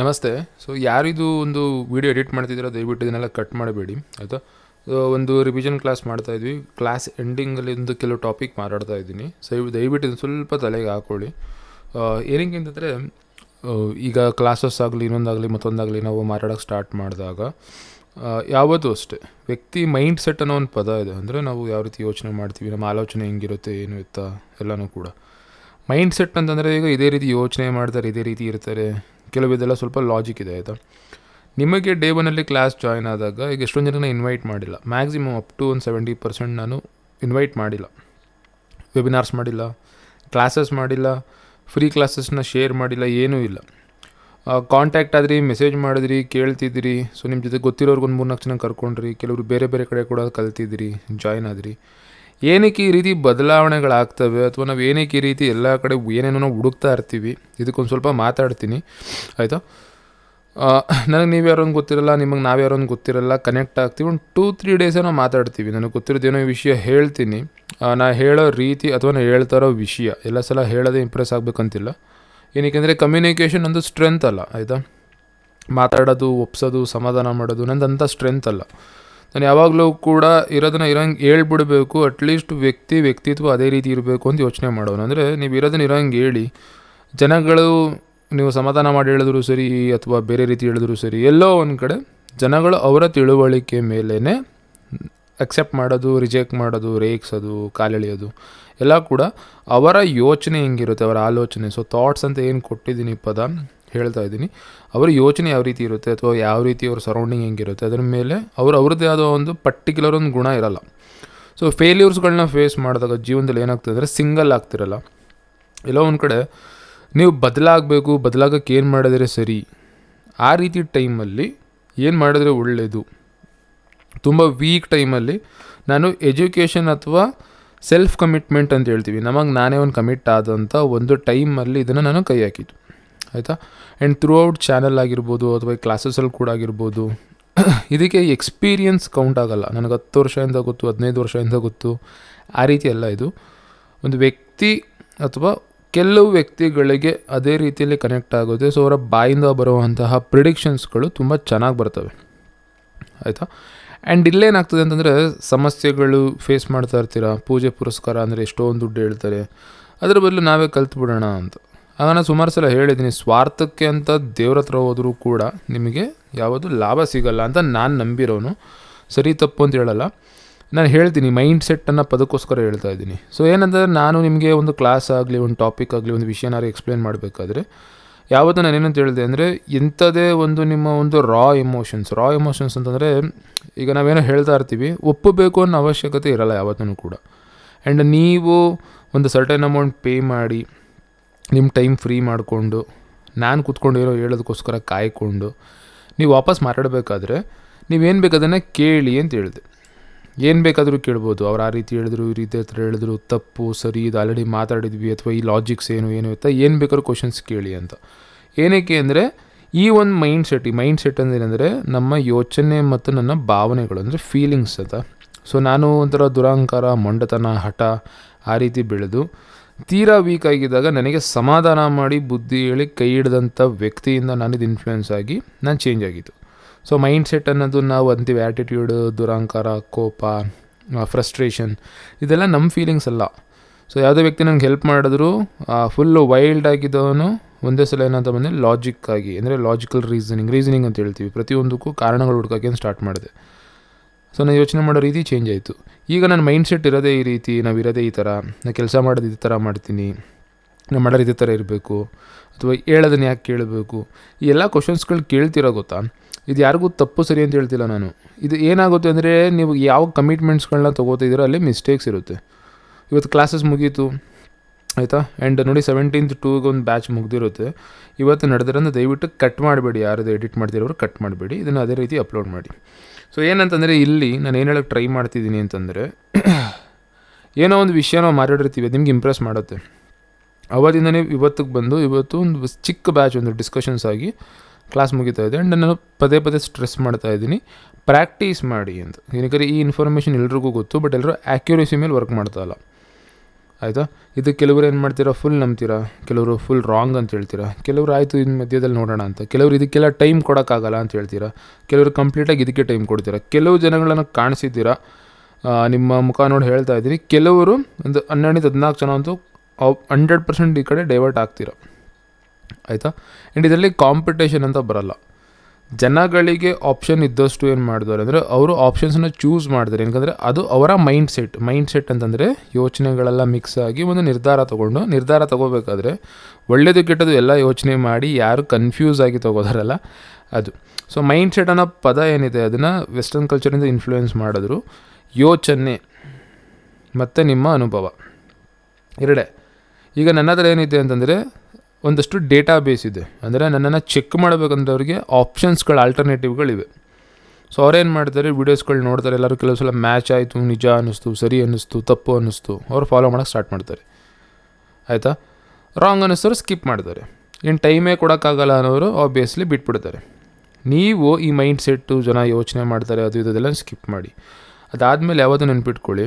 ನಮಸ್ತೆ. ಸೊ ಯಾರಿದು ಒಂದು ವಿಡಿಯೋ ಎಡಿಟ್ ಮಾಡ್ತಿದ್ದೀರೋ, ದಯವಿಟ್ಟು ಇದನ್ನೆಲ್ಲ ಕಟ್ ಮಾಡಬೇಡಿ, ಆಯಿತಾ? ಒಂದು ರಿವಿಷನ್ ಕ್ಲಾಸ್ ಮಾಡ್ತಾ ಇದ್ವಿ. ಕ್ಲಾಸ್ ಎಂಡಿಂಗಲ್ಲಿ ಒಂದು ಕೆಲವು ಟಾಪಿಕ್ ಮಾತಾಡ್ತಾ ಇದ್ದೀನಿ. ಸೊ ದಯವಿಟ್ಟು ಇದನ್ನು ಸ್ವಲ್ಪ ತಲೆಗೆ ಹಾಕೊಳ್ಳಿ. ಏನಕ್ಕೆ ಅಂತಂದರೆ ಈಗ ಕ್ಲಾಸಸ್ ಆಗಲಿ, ಇನ್ನೊಂದಾಗಲಿ, ಮತ್ತೊಂದಾಗಲಿ ನಾವು ಮಾತಾಡೋಕ್ಕೆ ಸ್ಟಾರ್ಟ್ ಮಾಡಿದಾಗ ಯಾವತ್ತೂ ಅಷ್ಟೇ, ವ್ಯಕ್ತಿ ಮೈಂಡ್ ಸೆಟ್ ಅನ್ನೋ ಒಂದು ಪದ ಇದೆ. ಅಂದರೆ ನಾವು ಯಾವ ರೀತಿ ಯೋಚನೆ ಮಾಡ್ತೀವಿ, ನಮ್ಮ ಆಲೋಚನೆ ಹೆಂಗಿರುತ್ತೆ, ಏನು ಇತ್ತ, ಎಲ್ಲನೂ ಕೂಡ. ಮೈಂಡ್ ಸೆಟ್ ಅಂತಂದರೆ ಈಗ ಇದೇ ರೀತಿ ಯೋಚನೆ ಮಾಡ್ತಾರೆ, ಇದೇ ರೀತಿ ಇರ್ತಾರೆ. ಕೆಲವು ಇದೆಲ್ಲ ಸ್ವಲ್ಪ ಲಾಜಿಕ್ ಇದೆ ಆಯಿತಾ ನಿಮಗೆ ಡೇ ಒನಲ್ಲಿ ಕ್ಲಾಸ್ ಜಾಯ್ನ್ ಆದಾಗ ಈಗ ಎಷ್ಟೊಂದು ಜನನ ಇನ್ವೈಟ್ ಮಾಡಿಲ್ಲ. ಮ್ಯಾಕ್ಸಿಮಮ್ ಅಪ್ ಟು ಒಂದು ಸೆವೆಂಟಿ ಪರ್ಸೆಂಟ್ ನಾನು ಇನ್ವೈಟ್ ಮಾಡಿಲ್ಲ. ವೆಬಿನಾರ್ಸ್ ಮಾಡಿಲ್ಲ ಕ್ಲಾಸಸ್ ಮಾಡಿಲ್ಲ ಫ್ರೀ ಕ್ಲಾಸಸ್ನ ಶೇರ್ ಮಾಡಿಲ್ಲ, ಏನೂ ಇಲ್ಲ. ಕಾಂಟ್ಯಾಕ್ಟ್ ಆದ್ರಿ ಮೆಸೇಜ್ ಮಾಡಿದ್ರಿ, ಕೇಳ್ತಿದ್ರಿ. ಸೊ ನಿಮ್ಮ ಜೊತೆ ಗೊತ್ತಿರೋರ್ಗೊಂದು ಒಂದು ಮೂರ್ನಾಲ್ಕು ಜನ ಕರ್ಕೊಂಡ್ರಿ. ಕೆಲವರು ಬೇರೆ ಬೇರೆ ಕಡೆ ಕೂಡ ಕಲ್ತಿದ್ರಿ ಜಾಯ್ನ್ ಆದ್ರಿ. ಏನಕ್ಕೆ ಈ ರೀತಿ ಬದಲಾವಣೆಗಳಾಗ್ತವೆ ಅಥವಾ ನಾವು ಏನಕ್ಕೆ ಈ ರೀತಿ ಎಲ್ಲ ಕಡೆ ಏನೇನೋ ನಾವು ಹುಡುಕ್ತಾ ಇರ್ತೀವಿ? ಇದಕ್ಕೊಂದು ಸ್ವಲ್ಪ ಮಾತಾಡ್ತೀನಿ. ಆಯಿತಾ? ನನಗೆ ನೀವು ಯಾರೋ ಒಂದು ಗೊತ್ತಿರಲ್ಲ, ನಿಮಗೆ ನಾವು ಯಾರೊಂದು ಗೊತ್ತಿರಲ್ಲ ಕನೆಕ್ಟ್ ಆಗ್ತೀವಿ. ಒಂದು ಟೂ ತ್ರೀ ಡೇಸೇ ನಾವು ಮಾತಾಡ್ತೀವಿ. ನನಗೆ ಗೊತ್ತಿರೋದೇನೋ ವಿಷಯ ಹೇಳ್ತೀನಿ. ನಾ ಹೇಳೋ ರೀತಿ ಅಥವಾ ನಾನು ಹೇಳ್ತಾ ಇರೋ ವಿಷಯ, ಎಲ್ಲ ಸಲ ಹೇಳೋದೇ ಇಂಪ್ರೆಸ್ ಆಗಬೇಕಂತಿಲ್ಲ. ಏನಕ್ಕೆ ಕಮ್ಯುನಿಕೇಷನ್ ಒಂದು ಸ್ಟ್ರೆಂತ್ ಅಲ್ಲ, ಆಯಿತಾ? ಮಾತಾಡೋದು, ಒಪ್ಸೋದು, ಸಮಾಧಾನ ಮಾಡೋದು ನಂದಂಥ ಸ್ಟ್ರೆಂತ್ ಅಲ್ಲ. ನಾನು ಯಾವಾಗಲೂ ಕೂಡ ಇರೋದನ್ನ ಇರೋಂಗೆ ಹೇಳ್ಬಿಡಬೇಕು ಅಟ್ಲೀಸ್ಟ್ ವ್ಯಕ್ತಿ ವ್ಯಕ್ತಿತ್ವ ಅದೇ ರೀತಿ ಇರಬೇಕು ಅಂತ ಯೋಚನೆ ಮಾಡೋನು. ಅಂದರೆ ನೀವು ಇರೋದನ್ನ ಇರೋಂಗೆ ಹೇಳಿ, ಜನಗಳು ನೀವು ಸಮಾಧಾನ ಮಾಡಿ ಹೇಳಿದ್ರು ಸರಿ ಅಥವಾ ಬೇರೆ ರೀತಿ ಹೇಳಿದ್ರು ಸರಿ, ಎಲ್ಲೋ ಒಂದು ಕಡೆ ಜನಗಳು ಅವರ ತಿಳುವಳಿಕೆ ಮೇಲೇ ಅಕ್ಸೆಪ್ಟ್ ಮಾಡೋದು ರಿಜೆಕ್ಟ್ ಮಾಡೋದು, ರೇಗ್ಸೋದು, ಕಾಲೆಳೆಯೋದು, ಎಲ್ಲ ಕೂಡ ಅವರ ಯೋಚನೆ ಹೆಂಗಿರುತ್ತೆ, ಅವರ ಆಲೋಚನೆ. ಸೊ ಥಾಟ್ಸ್ ಅಂತ ಏನು ಕೊಟ್ಟಿದ್ದೀನಿ ಪದ? ಹೇಳ್ತಾ ಇದ್ದೀನಿ. ಅವರ ಯೋಚನೆ ಯಾವ ರೀತಿ ಇರುತ್ತೆ ಅಥವಾ ಯಾವ ರೀತಿ ಅವ್ರ ಸರೌಂಡಿಂಗ್ ಹೆಂಗಿರುತ್ತೆ, ಅದರ ಮೇಲೆ ಅವ್ರು ಅವ್ರದ್ದೇ ಆದ ಒಂದು ಪರ್ಟಿಕ್ಯುಲರ್ ಒಂದು ಗುಣ ಇರಲ್ಲ. ಸೊ ಫೇಲ್ಯೂರ್ಸ್ಗಳನ್ನ ಫೇಸ್ ಮಾಡಿದಾಗ ಜೀವನದಲ್ಲಿ ಏನಾಗ್ತದೆ ಅಂದರೆ ಸಿಂಗಲ್ ಆಗ್ತಿರಲ್ಲ. ಎಲ್ಲೋ ಒಂದು ಕಡೆ ನೀವು ಬದಲಾಗಬೇಕು, ಬದಲಾಗಕ್ಕೆ ಏನು ಮಾಡಿದರೆ ಸರಿ, ಆ ರೀತಿ ಟೈಮಲ್ಲಿ ಏನು ಮಾಡಿದರೆ ಒಳ್ಳೆಯದು ತುಂಬ ವೀಕ್ ಟೈಮಲ್ಲಿ ನಾನು ಎಜುಕೇಷನ್ ಅಥವಾ ಸೆಲ್ಫ್ ಕಮಿಟ್ಮೆಂಟ್ ಅಂತ ಹೇಳ್ತೀವಿ. ನಮಗೆ ನಾನೇ ಒಂದು ಕಮಿಟ್ ಆದಂಥ ಒಂದು ಟೈಮಲ್ಲಿ ಇದನ್ನು ನಾನು ಕೈ ಹಾಕಿದ್ದು. ಆಯಿತಾ? ಆ್ಯಂಡ್ ಥ್ರೂ ಔಟ್ ಚಾನಲ್ ಆಗಿರ್ಬೋದು ಅಥವಾ ಕ್ಲಾಸಸಲ್ಲಿ ಕೂಡ ಆಗಿರ್ಬೋದು, ಇದಕ್ಕೆ ಎಕ್ಸ್ಪೀರಿಯನ್ಸ್ ಕೌಂಟ್ ಆಗಲ್ಲ. ನನಗೆ ಹತ್ತು ವರ್ಷದಿಂದ ಗೊತ್ತು, ಹದಿನೈದು ವರ್ಷದಿಂದ ಗೊತ್ತು, ಆ ರೀತಿ ಅಲ್ಲ ಇದು. ಒಂದು ವ್ಯಕ್ತಿ ಅಥವಾ ಕೆಲವು ವ್ಯಕ್ತಿಗಳಿಗೆ ಅದೇ ರೀತಿಯಲ್ಲಿ ಕನೆಕ್ಟ್ ಆಗುತ್ತೆ. ಸೊ ಅವರ ಬಾಯಿಂದ ಬರುವಂತಹ ಪ್ರಿಡಿಕ್ಷನ್ಸ್ಗಳು ತುಂಬ ಚೆನ್ನಾಗಿ ಬರ್ತವೆ. ಆಯಿತಾ? ಆ್ಯಂಡ್ ಇಲ್ಲೇನಾಗ್ತದೆ ಅಂತಂದರೆ, ಸಮಸ್ಯೆಗಳು ಫೇಸ್ ಮಾಡ್ತಾ ಇರ್ತೀರ? ಪೂಜೆ ಪುರಸ್ಕಾರ ಅಂದರೆ ಎಷ್ಟೊಂದು ದುಡ್ಡು ಹೇಳ್ತಾರೆ. ಅದರ ಬದಲು ನಾವೇ ಕಲ್ತ್ಬಿಡೋಣ ಅಂತ. ಆಗ ನಾನು ಸುಮಾರು ಸಲ ಹೇಳಿದ್ದೀನಿ, ಸ್ವಾರ್ಥಕ್ಕೆ ಅಂತ ದೇವ್ರ ಹತ್ರ ಹೋದರೂ ಕೂಡ ನಿಮಗೆ ಯಾವುದು ಲಾಭ ಸಿಗಲ್ಲ ಅಂತ ನಾನು ನಂಬಿರೋನು. ಸರಿ, ತಪ್ಪು ಅಂತ ಹೇಳಲ್ಲ. ನಾನು ಹೇಳ್ತೀನಿ ಮೈಂಡ್ ಸೆಟ್ಟನ್ನು ಪದಕ್ಕೋಸ್ಕರ ಹೇಳ್ತಾ ಇದ್ದೀನಿ. ಸೊ ಏನಂತಂದರೆ ನಾನು ನಿಮಗೆ ಒಂದು ಕ್ಲಾಸ್ ಆಗಲಿ, ಒಂದು ಟಾಪಿಕ್ ಆಗಲಿ, ಒಂದು ವಿಷಯನಾರು ಎಕ್ಸ್ಪ್ಲೇನ್ ಮಾಡಬೇಕಾದ್ರೆ, ಯಾವತ್ತೂ ನಾನು ಏನಂತ ಹೇಳಿದೆ ಅಂದರೆ, ಇಂಥದ್ದೇ ಒಂದು ನಿಮ್ಮ ಒಂದು ರಾ ಎಮೋಷನ್ಸ್ ರಾ ಎಮೋಷನ್ಸ್ ಅಂತಂದರೆ, ಈಗ ನಾವೇನೋ ಹೇಳ್ತಾ ಇರ್ತೀವಿ, ಒಪ್ಪಬೇಕು ಅನ್ನೋ ಅವಶ್ಯಕತೆ ಇರಲ್ಲ ಯಾವತ್ತೂ ಕೂಡ. ಆ್ಯಂಡ್ ನೀವು ಒಂದು ಸರ್ಟನ್ ಅಮೌಂಟ್ ಪೇ ಮಾಡಿ ನಿಮ್ಮ ಟೈಮ್ ಫ್ರೀ ಮಾಡಿಕೊಂಡು, ನಾನು ಕೂತ್ಕೊಂಡಿರೋ ಹೇಳೋದಕ್ಕೋಸ್ಕರ ಕಾಯ್ಕೊಂಡು, ನೀವು ವಾಪಸ್ ಮಾತಾಡಬೇಕಾದ್ರೆ ನೀವೇನು ಬೇಕು ಅದನ್ನು ಕೇಳಿ ಅಂತ ಹೇಳಿದೆ. ಏನು ಬೇಕಾದರೂ ಕೇಳ್ಬೋದು. ಅವ್ರು ಆ ರೀತಿ ಹೇಳಿದ್ರು, ಈ ರೀತಿ ಹತ್ರ ಹೇಳಿದ್ರು, ತಪ್ಪು, ಸರಿ, ಇದು ಆಲ್ರೆಡಿ ಮಾತಾಡಿದ್ವಿ, ಅಥವಾ ಈ ಲಾಜಿಕ್ಸ್ ಏನು ಏನು ಇತ್ತ, ಏನು ಬೇಕಾದ್ರೂ ಕ್ವಶನ್ಸ್ ಕೇಳಿ ಅಂತ. ಏನಕ್ಕೆ ಅಂದರೆ, ಈ ಒಂದು ಮೈಂಡ್ ಸೆಟ್ ಈ ಮೈಂಡ್ ಸೆಟ್ ಅಂದೇನೆಂದರೆ ನಮ್ಮ ಯೋಚನೆ ಮತ್ತು ನನ್ನ ಭಾವನೆಗಳು, ಅಂದರೆ ಫೀಲಿಂಗ್ಸ್ ಅಂತ. ಸೊ ನಾನು ಒಂಥರ ದುರಹಂಕಾರ ಮೊಂಡತನ, ಹಠ ಆ ರೀತಿ ಬೆಳೆದು ತೀರಾ ವೀಕ್ ಆಗಿದ್ದಾಗ ನನಗೆ ಸಮಾಧಾನ ಮಾಡಿ ಬುದ್ಧಿ ಹೇಳಿ ಕೈ ಹಿಡಿದಂಥ ವ್ಯಕ್ತಿಯಿಂದ ನಾನಿದು ಇನ್ಫ್ಲುಯೆನ್ಸ್ ಆಗಿ ನಾನು ಚೇಂಜ್ ಆಗಿದ್ದು. ಸೊ ಮೈಂಡ್ ಸೆಟ್ ಅನ್ನೋದು ನಾವು ಅಂತೀವಿ ಆ್ಯಟಿಟ್ಯೂಡ್ ದುರಾಂಕಾರ, ಕೋಪ ಫ್ರಸ್ಟ್ರೇಷನ್ ಇದೆಲ್ಲ ನಮ್ಮ ಫೀಲಿಂಗ್ಸ್ ಅಲ್ಲ. ಸೊ ಯಾವುದೇ ವ್ಯಕ್ತಿ ನನಗೆ ಹೆಲ್ಪ್ ಮಾಡಿದ್ರು ಫುಲ್ಲು ವೈಲ್ಡ್ ಆಗಿದ್ದವನು ಒಂದೇ ಸಲ ಏನಂತ ಬಂದರೆ ಲಾಜಿಕ್ ಆಗಿ, ಅಂದರೆ ಲಾಜಿಕಲ್ ರೀಸನಿಂಗ್ ರೀಸನಿಂಗ್ ಅಂತ ಹೇಳ್ತೀವಿ. ಪ್ರತಿಯೊಂದಕ್ಕೂ ಕಾರಣಗಳು ಹುಡ್ಕೋಕ್ಕೆ ಸ್ಟಾರ್ಟ್ ಮಾಡಿದೆ. ಸೊ ನಾನು ಯೋಚನೆ ಮಾಡೋ ರೀತಿ ಚೇಂಜ್ ಆಯಿತು. ಈಗ ನನ್ನ ಮೈಂಡ್ ಸೆಟ್ ಇರೋದೇ ಈ ರೀತಿ, ನಾವು ಇರೋದೇ ಈ ಥರ ನಾನು ಕೆಲಸ ಮಾಡೋದು ಇದೇ ಥರ ಮಾಡ್ತೀನಿ ನಾನು ಮಾಡೋರು ಇದೇ ಥರ ಇರಬೇಕು, ಅಥವಾ ಹೇಳೋದನ್ನ ಯಾಕೆ ಕೇಳಬೇಕು, ಈ ಎಲ್ಲ ಕ್ವಶನ್ಸ್ಗಳು ಕೇಳ್ತಿರೋ ಗೊತ್ತಾ? ಇದು ಯಾರಿಗೂ ತಪ್ಪು ಸರಿ ಅಂತ ಹೇಳ್ತಿಲ್ಲ ನಾನು. ಇದು ಏನಾಗುತ್ತೆ ಅಂದರೆ, ನೀವು ಯಾವ ಕಮಿಟ್ಮೆಂಟ್ಸ್ಗಳನ್ನ ತೊಗೋತಿದ್ದೀರೋ ಅಲ್ಲಿ ಮಿಸ್ಟೇಕ್ಸ್ ಇರುತ್ತೆ. ಇವತ್ತು ಕ್ಲಾಸಸ್ ಮುಗೀತು, ಆಯಿತಾ? ಆ್ಯಂಡ್ ನೋಡಿ ಸೆವೆಂಟೀನ್ತ್ ಟೂಗೆ ಒಂದು ಬ್ಯಾಚ್ ಮುಗ್ದಿರುತ್ತೆ. ಇವತ್ತು ನಡೆದ್ರನ್ನ ದಯವಿಟ್ಟು ಕಟ್ ಮಾಡಬೇಡಿ, ಯಾರದು ಎಡಿಟ್ ಮಾಡ್ತಿರೋರು ಕಟ್ ಮಾಡಬೇಡಿ, ಇದನ್ನು ಅದೇ ರೀತಿ ಅಪ್ಲೋಡ್ ಮಾಡಿ. ಸೊ ಏನಂತಂದರೆ ಇಲ್ಲಿ ನಾನು ಏನು ಹೇಳೋಕ್ಕೆ ಟ್ರೈ ಮಾಡ್ತಿದ್ದೀನಿ ಅಂತಂದರೆ, ಏನೋ ಒಂದು ವಿಷಯ ನಾವು ಮಾತಾಡಿರ್ತೀವಿ ನಿಮ್ಗೆ ಇಂಪ್ರೆಸ್ ಮಾಡುತ್ತೆ. ಅವತ್ತಿಂದನೇ ಇವತ್ತಿಗೆ ಬಂದು, ಇವತ್ತು ಒಂದು ಚಿಕ್ಕ ಬ್ಯಾಚ್ ಒಂದು ಡಿಸ್ಕಷನ್ಸ್ ಆಗಿ ಕ್ಲಾಸ್ ಮುಗಿತಾ ಇದೆ. ಆ್ಯಂಡ್ ನಾನು ಪದೇ ಪದೇ ಸ್ಟ್ರೆಸ್ ಮಾಡ್ತಾ ಇದ್ದೀನಿ. ಪ್ರಾಕ್ಟೀಸ್ ಮಾಡಿ ಅಂತ. ಏನಕ್ಕೆ ಈ ಇನ್ಫಾರ್ಮೇಷನ್ ಎಲ್ರಿಗೂ ಗೊತ್ತು ಬಟ್ ಎಲ್ಲರೂ ಆ್ಯಕ್ಯುರೇಸಿ ಮೇಲೆ ವರ್ಕ್ ಮಾಡ್ತಾ ಇಲ್ಲ. ಆಯಿತಾ? ಇದು ಕೆಲವರು ಏನು ಮಾಡ್ತೀರಾ? ಫುಲ್ ನಂಬ್ತೀರಾ? ಕೆಲವರು ಫುಲ್ ರಾಂಗ್ ಅಂತ ಹೇಳ್ತೀರಾ? ಕೆಲವರು ಆಯಿತು ಇನ್ನು ಮಧ್ಯದಲ್ಲಿ ನೋಡೋಣ ಅಂತ. ಕೆಲವರು ಇದಕ್ಕೆಲ್ಲ ಟೈಮ್ ಕೊಡೋಕ್ಕಾಗಲ್ಲ ಅಂತ ಹೇಳ್ತೀರಾ? ಕೆಲವರು ಕಂಪ್ಲೀಟಾಗಿ ಇದಕ್ಕೆ ಟೈಮ್ ಕೊಡ್ತೀರಾ? ಕೆಲವು ಜನಗಳನ್ನು ಕಾಣಿಸಿದ್ದೀರಾ? ನಿಮ್ಮ ಮುಖ ನೋಡಿ ಹೇಳ್ತಾ ಇದ್ದೀನಿ. ಕೆಲವರು ಒಂದು ಹನ್ನೆರಡಿಂದ ಹದಿನಾಲ್ಕು ಜನ ಅಂತೂ ಹಂಡ್ರೆಡ್ ಪರ್ಸೆಂಟ್ ಈ ಕಡೆ ಡೈವರ್ಟ್ ಆಗ್ತೀರಾ? ಆಯಿತಾ? ಆ್ಯಂಡ್ ಇದರಲ್ಲಿ ಕಾಂಪಿಟೇಷನ್ ಅಂತ ಬರಲ್ಲ. ಜನಗಳಿಗೆ ಆಪ್ಷನ್ ಇದ್ದಷ್ಟು ಏನು ಮಾಡಿದ್ರು ಅಂದರೆ ಅವರು ಆಪ್ಷನ್ಸನ್ನ ಚೂಸ್ ಮಾಡಿದ್ರೆ. ಯಾಕಂದರೆ ಅದು ಅವರ ಮೈಂಡ್ ಸೆಟ್ ಮೈಂಡ್ ಸೆಟ್ ಅಂತಂದರೆ ಯೋಚನೆಗಳೆಲ್ಲ ಮಿಕ್ಸ್ ಆಗಿ ಒಂದು ನಿರ್ಧಾರ ತೊಗೊಂಡು, ನಿರ್ಧಾರ ತೊಗೋಬೇಕಾದ್ರೆ ಒಳ್ಳೆಯದು ಕೆಟ್ಟದು ಎಲ್ಲ ಯೋಚನೆ ಮಾಡಿ ಯಾರು ಕನ್ಫ್ಯೂಸ್ ಆಗಿ ತೊಗೋದಾರಲ್ಲ ಅದು. ಸೊ ಮೈಂಡ್ ಸೆಟ್ ಅನ್ನೋ ಪದ ಏನಿದೆ, ಅದನ್ನು ವೆಸ್ಟರ್ನ್ ಕಲ್ಚರಿಂದ ಇನ್ಫ್ಲೂಯೆನ್ಸ್ ಮಾಡಿದ್ರು. ಯೋಚನೆ ಮತ್ತು ನಿಮ್ಮ ಅನುಭವ. ಎರಡೇ, ಈಗ ನನ್ನ ಹತ್ರ ಏನಿದೆ ಅಂತಂದರೆ ಒಂದಷ್ಟು ಡೇಟಾ ಬೇಸ್ ಇದೆ. ಅಂದರೆ ನನ್ನನ್ನು ಚೆಕ್ ಮಾಡಬೇಕಂದ್ರೆ ಅವ್ರಿಗೆ ಆಪ್ಷನ್ಸ್ಗಳು ಆಲ್ಟರ್ನೇಟಿವ್ಗಳಿವೆ ಸೊ ಅವ್ರೇನು ಮಾಡ್ತಾರೆ? ವೀಡಿಯೋಸ್ಗಳು ನೋಡ್ತಾರೆ. ಎಲ್ಲರೂ ಕೆಲವು ಸಲ ಮ್ಯಾಚ್ ಆಯಿತು, ನಿಜ ಅನ್ನಿಸ್ತು, ಸರಿ ಅನ್ನಿಸ್ತು, ತಪ್ಪು ಅನ್ನಿಸ್ತು. ಅವ್ರು ಫಾಲೋ ಮಾಡೋಕ್ಕೆ ಸ್ಟಾರ್ಟ್ ಮಾಡ್ತಾರೆ. ಆಯಿತಾ? ರಾಂಗ್ ಅನ್ನಿಸ್ತವ್ರು ಸ್ಕಿಪ್ ಮಾಡ್ತಾರೆ. ಏನು ಟೈಮೇ ಕೊಡೋಕ್ಕಾಗಲ್ಲ ಅನ್ನೋರು ಆಬ್ವಿಯಸ್ಲಿ ಬಿಟ್ಬಿಡ್ತಾರೆ. ನೀವು ಈ ಮೈಂಡ್ ಸೆಟ್ಟು ಜನ ಯೋಚನೆ ಮಾಡ್ತಾರೆ, ಅದು ಇದೆಲ್ಲ ಸ್ಕಿಪ್ ಮಾಡಿ. ಅದಾದಮೇಲೆ ಯಾವತ್ತೂ ನೆನ್ಪಿಟ್ಕೊಳ್ಳಿ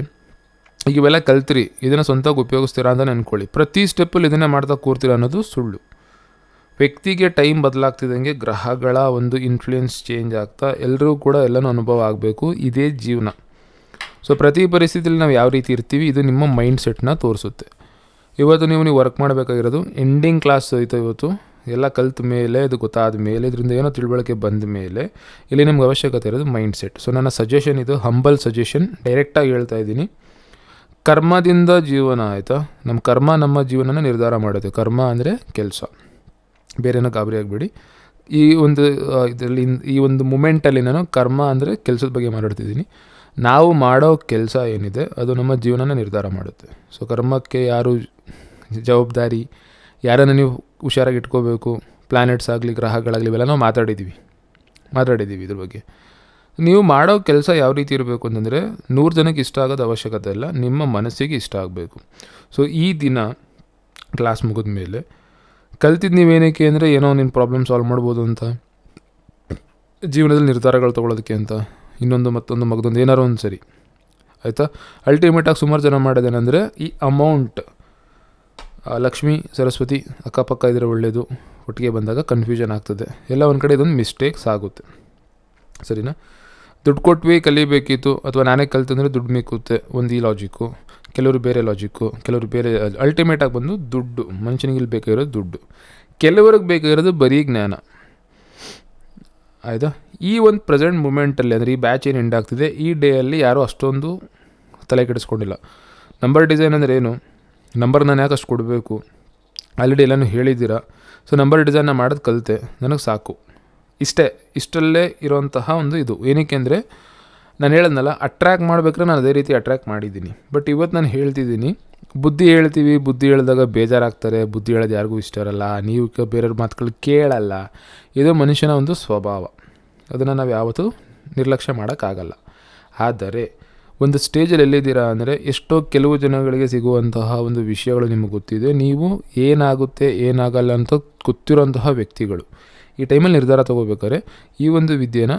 ಇವೆಲ್ಲ ಕಲ್ತಿರಿ, ಇದನ್ನು ಸ್ವಂತಾಗಿ ಉಪಯೋಗಿಸ್ತೀರಾ ಅಂತ ನೆನ್ಕೊಳ್ಳಿ. ಪ್ರತಿ ಸ್ಟೆಪ್ಪಲ್ಲಿ ಇದನ್ನೇ ಮಾಡ್ತಾ ಕೂರ್ತೀರ ಅನ್ನೋದು ಸುಳ್ಳು. ವ್ಯಕ್ತಿಗೆ ಟೈಮ್ ಬದಲಾಗ್ತಿದ್ದಂಗೆ ಗ್ರಹಗಳ ಒಂದು ಇನ್ಫ್ಲೂಯೆನ್ಸ್ ಚೇಂಜ್ ಆಗ್ತಾ ಎಲ್ಲರೂ ಕೂಡ ಎಲ್ಲನೂ ಅನುಭವ ಆಗಬೇಕು, ಇದೇ ಜೀವನ. ಸೊ ಪ್ರತಿ ಪರಿಸ್ಥಿತಿಯಲ್ಲಿ ನಾವು ಯಾವ ರೀತಿ ಇರ್ತೀವಿ, ಇದು ನಿಮ್ಮ ಮೈಂಡ್ ಸೆಟ್ನ ತೋರಿಸುತ್ತೆ. ಇವತ್ತು ನೀವು ನೀವು ವರ್ಕ್ ಮಾಡಬೇಕಾಗಿರೋದು ಎಂಡಿಂಗ್ ಕ್ಲಾಸ್ ಐತೆ ಇವತ್ತು. ಎಲ್ಲ ಕಲ್ತ ಮೇಲೆ, ಇದು ಗೊತ್ತಾದ ಮೇಲೆ, ಇದರಿಂದ ಏನೋ ತಿಳುವಳಿಕೆ ಬಂದ ಮೇಲೆ, ಇಲ್ಲಿ ನಿಮ್ಗೆ ಅವಶ್ಯಕತೆ ಇರೋದು ಮೈಂಡ್ ಸೆಟ್ ಸೊ ನನ್ನ ಸಜೆಷನ್ ಇದು ಹಂಬಲ್ ಸಜೆಷನ್ ಡೈರೆಕ್ಟಾಗಿ ಹೇಳ್ತಾ ಇದ್ದೀನಿ. ಕರ್ಮದಿಂದ ಜೀವನ ಆಯಿತಾ? ನಮ್ಮ ಕರ್ಮ ನಮ್ಮ ಜೀವನನ ನಿರ್ಧಾರ ಮಾಡುತ್ತೆ. ಕರ್ಮ ಅಂದರೆ ಕೆಲಸ. ಬೇರೆನೋ ಗಾಬರಿ ಆಗಬೇಡಿ. ಈ ಒಂದು ಇದರಲ್ಲಿ ಈ ಒಂದು ಮೂಮೆಂಟಲ್ಲಿ ನಾನು ಕರ್ಮ ಅಂದರೆ ಕೆಲಸದ ಬಗ್ಗೆ ಮಾತಾಡ್ತಿದ್ದೀನಿ. ನಾವು ಮಾಡೋ ಕೆಲಸ ಏನಿದೆ, ಅದು ನಮ್ಮ ಜೀವನನ ನಿರ್ಧಾರ ಮಾಡುತ್ತೆ. ಸೊ ಕರ್ಮಕ್ಕೆ ಯಾರು ಜವಾಬ್ದಾರಿ, ಯಾರನ್ನು ನೀವು ಹುಷಾರಾಗಿ ಇಟ್ಕೋಬೇಕು ಪ್ಲ್ಯಾನೆಟ್ಸ್ ಆಗಲಿ, ಗ್ರಹಗಳಾಗಲಿ, ಇವೆಲ್ಲ ನಾವು ಮಾತಾಡಿದ್ದೀವಿ ಮಾತಾಡಿದ್ದೀವಿ ಇದ್ರ ಬಗ್ಗೆ. ನೀವು ಮಾಡೋ ಕೆಲಸ ಯಾವ ರೀತಿ ಇರಬೇಕು ಅಂತಂದರೆ ನೂರು ಜನಕ್ಕೆ ಇಷ್ಟ ಆಗೋದು ಅವಶ್ಯಕತೆ ಇಲ್ಲ, ನಿಮ್ಮ ಮನಸ್ಸಿಗೆ ಇಷ್ಟ ಆಗಬೇಕು. ಸೊ ಈ ದಿನ ಕ್ಲಾಸ್ ಮುಗಿದ ಮೇಲೆ ಕಲ್ತಿದ್ದು ನೀವೇನಕ್ಕೆ ಅಂದರೆ ಏನೋ ನಿನ್ನ ಪ್ರಾಬ್ಲಮ್ ಸಾಲ್ವ್ ಮಾಡ್ಬೋದು ಅಂತ, ಜೀವನದಲ್ಲಿ ನಿರ್ಧಾರಗಳು ತೊಗೊಳೋದಕ್ಕೆ ಅಂತ, ಇನ್ನೊಂದು ಮತ್ತೊಂದು ಮಗದೊಂದು ಏನಾರು ಒಂದು ಸರಿ, ಆಯಿತಾ? ಅಲ್ಟಿಮೇಟಾಗಿ ಸುಮಾರು ಜನ ಮಾಡೋದೇನೆಂದರೆ ಈ ಅಮೌಂಟ್ ಲಕ್ಷ್ಮಿ, ಸರಸ್ವತಿ, ಅಕ್ಕಪಕ್ಕ ಇದ್ರೆ ಒಳ್ಳೆಯದು ಒಟ್ಟಿಗೆ ಬಂದಾಗ ಕನ್ಫ್ಯೂಷನ್ ಆಗ್ತದೆ. ಎಲ್ಲ ಒಂದು ಕಡೆ ಇದೊಂದು ಮಿಸ್ಟೇಕ್ಸ್ ಆಗುತ್ತೆ. ಸರಿನಾ? ದುಡ್ಡು ಕೊಟ್ವಿ ಕಲಿಬೇಕಿತ್ತು ಅಥವಾ ನಾನೇ ಕಲ್ತಂದರೆ ದುಡ್ಡು ಮಿಕ್ಕುತ್ತೆ, ಒಂದು ಈ ಲಾಜಿಕ್ಕು ಕೆಲವರು ಬೇರೆ ಲಾಜಿಕ್ಕು ಕೆಲವರು ಬೇರೆ ಅಲ್ಟಿಮೇಟಾಗಿ ಬಂದು ದುಡ್ಡು, ಮನುಷ್ಯನಿಗೆ ಇಲ್ಲಿ ಬೇಕಾಗಿರೋದು ದುಡ್ಡು. ಕೆಲವ್ರಿಗೆ ಬೇಕಾಗಿರೋದು ಬರೀ ಜ್ಞಾನ. ಆಯಿತಾ? ಈ ಒಂದು ಪ್ರೆಸೆಂಟ್ ಮೂಮೆಂಟಲ್ಲಿ ಅಂದರೆ ಈ ಬ್ಯಾಚ್ ಏನು ಎಂಡ್ ಆಗ್ತಿದೆ, ಈ ಡೇಯಲ್ಲಿ ಯಾರೂ ಅಷ್ಟೊಂದು ತಲೆ ಕೆಡಿಸ್ಕೊಂಡಿಲ್ಲ. ನಂಬರ್ ಡಿಸೈನ್ ಅಂದರೆ ಏನು? ನಂಬರ್ ನಾನು ಯಾಕೆ ಅಷ್ಟು ಕೊಡಬೇಕು? ಆಲ್ರೆಡಿ ಎಲ್ಲನೂ ಹೇಳಿದ್ದೀರಾ? ಸೊ ನಂಬರ್ ಡಿಸೈನ್ನ ಮಾಡೋದು ಕಲಿತೆ. ನನಗೆ ಸಾಕು. ಇಷ್ಟೇ ಇಷ್ಟಲ್ಲೇ ಇರೋಂತಹ ಒಂದು ಇದು. ಏನಕ್ಕೆ ಅಂದರೆ, ನಾನು ಹೇಳದ್ನಲ್ಲ ಅಟ್ರ್ಯಾಕ್ಟ್ ಮಾಡ್ಬೇಕಾದ್ರೆ ನಾನು ಅದೇ ರೀತಿ ಅಟ್ರ್ಯಾಕ್ಟ್ ಮಾಡಿದ್ದೀನಿ. ಬಟ್ ಇವತ್ತು ನಾನು ಹೇಳ್ತಿದ್ದೀನಿ, ಬುದ್ಧಿ ಹೇಳ್ತೀವಿ, ಬುದ್ಧಿ ಹೇಳಿದಾಗ ಬೇಜಾರಾಗ್ತಾರೆ, ಬುದ್ಧಿ ಹೇಳೋದು ಯಾರಿಗೂ ಇಷ್ಟ ಇರಲ್ಲ, ನೀವು ಬೇರೆಯವ್ರ ಮಾತುಗಳು ಕೇಳಲ್ಲ. ಇದು ಮನುಷ್ಯನ ಒಂದು ಸ್ವಭಾವ. ಅದನ್ನು ನಾವು ಯಾವತ್ತೂ ನಿರ್ಲಕ್ಷ್ಯ ಮಾಡೋಕ್ಕಾಗಲ್ಲ. ಆದರೆ, ಒಂದು ಸ್ಟೇಜಲ್ಲಿ ಎಲ್ಲಿದ್ದೀರಾ ಅಂದರೆ, ಎಷ್ಟೋ ಕೆಲವು ಜನಗಳಿಗೆ ಸಿಗುವಂತಹ ಒಂದು ವಿಷಯಗಳು ನಿಮಗೆ ಗೊತ್ತಿದೆ. ನೀವು ಏನಾಗುತ್ತೆ, ಏನಾಗಲ್ಲ ಅಂತ ಗೊತ್ತಿರೋಂತಹ ವ್ಯಕ್ತಿಗಳು. ಈ ಟೈಮಲ್ಲಿ ನಿರ್ಧಾರ ತಗೋಬೇಕಾದ್ರೆ ಈ ಒಂದು ವಿದ್ಯೆನ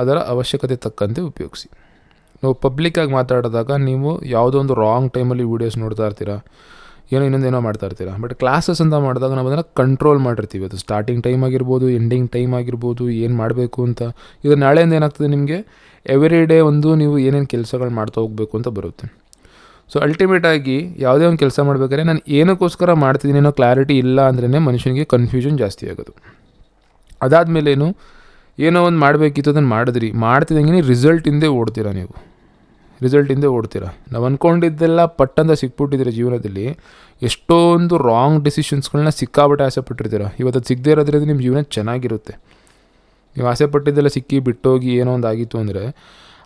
ಅದರ ಅವಶ್ಯಕತೆ ತಕ್ಕಂತೆ ಉಪಯೋಗಿಸಿ. ನಾವು ಪಬ್ಲಿಕ್ಕಾಗಿ ಮಾತಾಡಿದಾಗ ನೀವು ಯಾವುದೋ ಒಂದು ರಾಂಗ್ ಟೈಮಲ್ಲಿ ವೀಡಿಯೋಸ್ ನೋಡ್ತಾ ಇರ್ತೀರಾ? ಏನೋ ಇನ್ನೊಂದೇನೋ ಮಾಡ್ತಾ ಇರ್ತೀರಾ? ಬಟ್ ಕ್ಲಾಸಸ್ ಅಂತ ಮಾಡಿದಾಗ ನಾವು ಅದನ್ನು ಕಂಟ್ರೋಲ್ ಮಾಡಿರ್ತೀವಿ. ಅದು ಸ್ಟಾರ್ಟಿಂಗ್ ಟೈಮ್ ಆಗಿರ್ಬೋದು ಎಂಡಿಂಗ್ ಟೈಮ್ ಆಗಿರ್ಬೋದು, ಏನು ಮಾಡಬೇಕು ಅಂತ. ಇದು ನಾಳೆಯಿಂದ ಏನಾಗ್ತದೆ ನಿಮಗೆ? ಎವ್ರಿ ಡೇ ಒಂದು ನೀವು ಏನೇನು ಕೆಲಸಗಳು ಮಾಡ್ತಾ ಹೋಗಬೇಕು ಅಂತ ಬರುತ್ತೆ. ಸೊ ಅಲ್ಟಿಮೇಟಾಗಿ ಯಾವುದೇ ಒಂದು ಕೆಲಸ ಮಾಡ್ಬೇಕಾದ್ರೆ ನಾನು ಏನಕ್ಕೋಸ್ಕರ ಮಾಡ್ತಿದ್ದೀನಿ ಅನ್ನೋ ಕ್ಲಾರಿಟಿ ಇಲ್ಲ ಅಂದ್ರೇ ಮನುಷ್ಯನಿಗೆ ಕನ್ಫ್ಯೂಷನ್ ಜಾಸ್ತಿ ಆಗೋದು. ಅದಾದಮೇಲೇನು ಏನೋ ಒಂದು ಮಾಡಬೇಕಿತ್ತು, ಅದನ್ನು ಮಾಡಿದ್ರಿ. ಮಾಡ್ತಿದ್ದಂಗೆ ರಿಸಲ್ಟ್ ಹಿಂದೆ ಓಡ್ತೀರಾ ನೀವು? ರಿಸಲ್ಟ್ ಹಿಂದೆ ಓಡ್ತೀರಾ? ನಾವು ಅಂದ್ಕೊಂಡಿದ್ದೆಲ್ಲ ಪಟ್ಟಂತ ಸಿಕ್ಬಿಟ್ಟಿದ್ದೀರ ಜೀವನದಲ್ಲಿ. ಎಷ್ಟೊಂದು ರಾಂಗ್ ಡಿಸಿಷನ್ಸ್ಗಳನ್ನ ಸಿಕ್ಕಾಬಿಟ್ಟೆ ಆಸೆ ಪಟ್ಟಿರ್ತೀರ? ಇವತ್ತು ಅದು ಸಿಗದೇ ಇರೋದ್ರಿಂದ ನಿಮ್ಮ ಜೀವನ ಚೆನ್ನಾಗಿರುತ್ತೆ. ನೀವು ಆಸೆ ಪಟ್ಟಿದ್ದೆಲ್ಲ ಸಿಕ್ಕಿ ಬಿಟ್ಟೋಗಿ ಏನೋ ಒಂದು ಆಗಿತ್ತು ಅಂದರೆ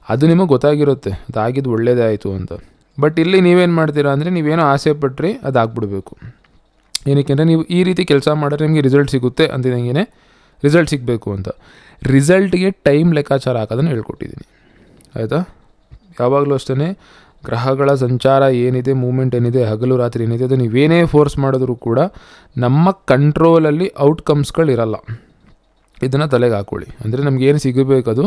ಅದು ನಿಮಗೆ ಗೊತ್ತಾಗಿರುತ್ತೆ. ಅದು ಆಗಿದ್ದು ಒಳ್ಳೇದೇ ಆಯಿತು ಅಂತ. ಬಟ್ ಇಲ್ಲಿ ನೀವೇನು ಮಾಡ್ತೀರಾ ಅಂದರೆ ನೀವೇನೋ ಆಸೆ ಪಟ್ಟರೆ ಅದು ಆಗ್ಬಿಡ್ಬೇಕು. ಏನಕ್ಕೆ ಅಂದರೆ ನೀವು ಈ ರೀತಿ ಕೆಲಸ ಮಾಡಿದ್ರೆ ನಿಮಗೆ ರಿಸಲ್ಟ್ ಸಿಗುತ್ತೆ ಅಂತಿದ್ದಂಗೆ ರಿಸಲ್ಟ್ ಸಿಗಬೇಕು ಅಂತ. ರಿಸಲ್ಟ್ಗೆ ಟೈಮ್ ಲೆಕ್ಕಾಚಾರ ಹಾಕೋದನ್ನು ಹೇಳ್ಕೊಟ್ಟಿದ್ದೀನಿ ಆಯಿತಾ? ಯಾವಾಗಲೂ ಅಷ್ಟೇ ಗ್ರಹಗಳ ಸಂಚಾರ ಏನಿದೆ ಮೂಮೆಂಟ್ ಏನಿದೆ, ಹಗಲು ರಾತ್ರಿ ಏನಿದೆ, ಅದು ನೀವೇನೇ ಫೋರ್ಸ್ ಮಾಡಿದ್ರೂ ಕೂಡ ನಮ್ಮ ಕಂಟ್ರೋಲಲ್ಲಿ ಔಟ್ಕಮ್ಸ್ಗಳಿರಲ್ಲ ಇದನ್ನು ತಲೆಗೆ ಹಾಕೊಳ್ಳಿ. ಅಂದರೆ ನಮ್ಗೆ ಏನು ಸಿಗಬೇಕು ಅದು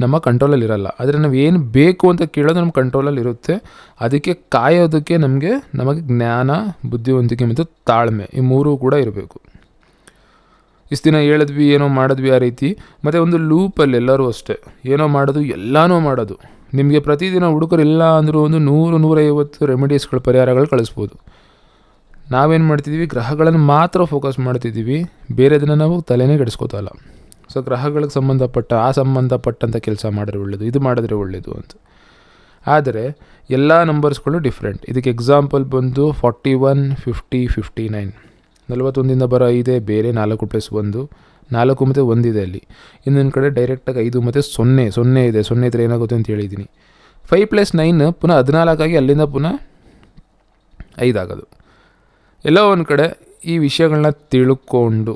ನಮ್ಮ ಕಂಟ್ರೋಲಲ್ಲಿ ಇರಲ್ಲ. ಆದರೆ ನಾವು ಏನು ಬೇಕು ಅಂತ ಕೇಳೋದು ನಮ್ಮ ಕಂಟ್ರೋಲಲ್ಲಿ ಇರುತ್ತೆ. ಅದಕ್ಕೆ ಕಾಯೋದಕ್ಕೆ ನಮಗೆ ನಮಗೆ ಜ್ಞಾನ, ಬುದ್ಧಿವಂತಿಕೆ ಮತ್ತು ತಾಳ್ಮೆ ಈ ಮೂರೂ ಕೂಡ ಇರಬೇಕು. ಇಷ್ಟು ದಿನ ಹೇಳಿದ್ವಿ, ಏನೋ ಮಾಡಿದ್ವಿ ಆ ರೀತಿ. ಮತ್ತು ಒಂದು ಲೂಪಲ್ಲಿ ಎಲ್ಲರೂ ಅಷ್ಟೇ. ಏನೋ ಮಾಡೋದು, ಎಲ್ಲನೂ ಮಾಡೋದು. ನಿಮಗೆ ಪ್ರತಿದಿನ ಹುಡುಗರು ಇಲ್ಲ ಅಂದರೂ ಒಂದು ನೂರು, ನೂರೈವತ್ತು ರೆಮಿಡೀಸ್ಗಳು, ಪರಿಹಾರಗಳು ಕಳಿಸ್ಬೋದು. ನಾವೇನು ಮಾಡ್ತಿದ್ದೀವಿ ಗ್ರಹಗಳನ್ನು ಮಾತ್ರ ಫೋಕಸ್ ಮಾಡ್ತಿದ್ದೀವಿ ಬೇರೆದನ್ನ ನಾವು ತಲೆನೇ ಕೆಡಿಸ್ಕೋತಲ್ಲ ಸೊ ಗ್ರಹಗಳಿಗೆ ಸಂಬಂಧಪಟ್ಟ, ಆ ಸಂಬಂಧಪಟ್ಟಂಥ ಕೆಲಸ ಮಾಡಿದ್ರೆ ಒಳ್ಳೆಯದು ಇದು ಮಾಡಿದ್ರೆ ಒಳ್ಳೆಯದು ಅಂತ. ಆದರೆ, ಎಲ್ಲ ನಂಬರ್ಸ್ಗಳು ಡಿಫ್ರೆಂಟ್ ಇದಕ್ಕೆ ಎಕ್ಸಾಂಪಲ್ ಬಂದು forty one fifty fifty nine ನಲವತ್ತೊಂದಿಂದ ಬರೋ ಐದೇ ಬೇರೆ ನಾಲ್ಕು ಪ್ಲಸ್ ಒಂದು, ನಾಲ್ಕು ಮತ್ತು ಒಂದಿದೆ ಅಲ್ಲಿ. ಇನ್ನೊಂದು ಕಡೆ ಡೈರೆಕ್ಟಾಗಿ ಐದು ಮತ್ತು ಸೊನ್ನೆ ಸೊನ್ನೆ ಇದೆ, ಸೊನ್ನೆ ಇದ್ರೆ ಏನಾಗುತ್ತೆ ಅಂತ ಹೇಳಿದ್ದೀನಿ ಫೈವ್ ಪ್ಲಸ್ ನೈನ್ ಪುನಃ ಹದಿನಾಲ್ಕಾಗಿ ಅಲ್ಲಿಂದ ಪುನಃ ಐದಾಗೋದು. ಎಲ್ಲೋ ಒಂದು ಕಡೆ ಈ ವಿಷಯಗಳನ್ನ ತಿಳ್ಕೊಂಡು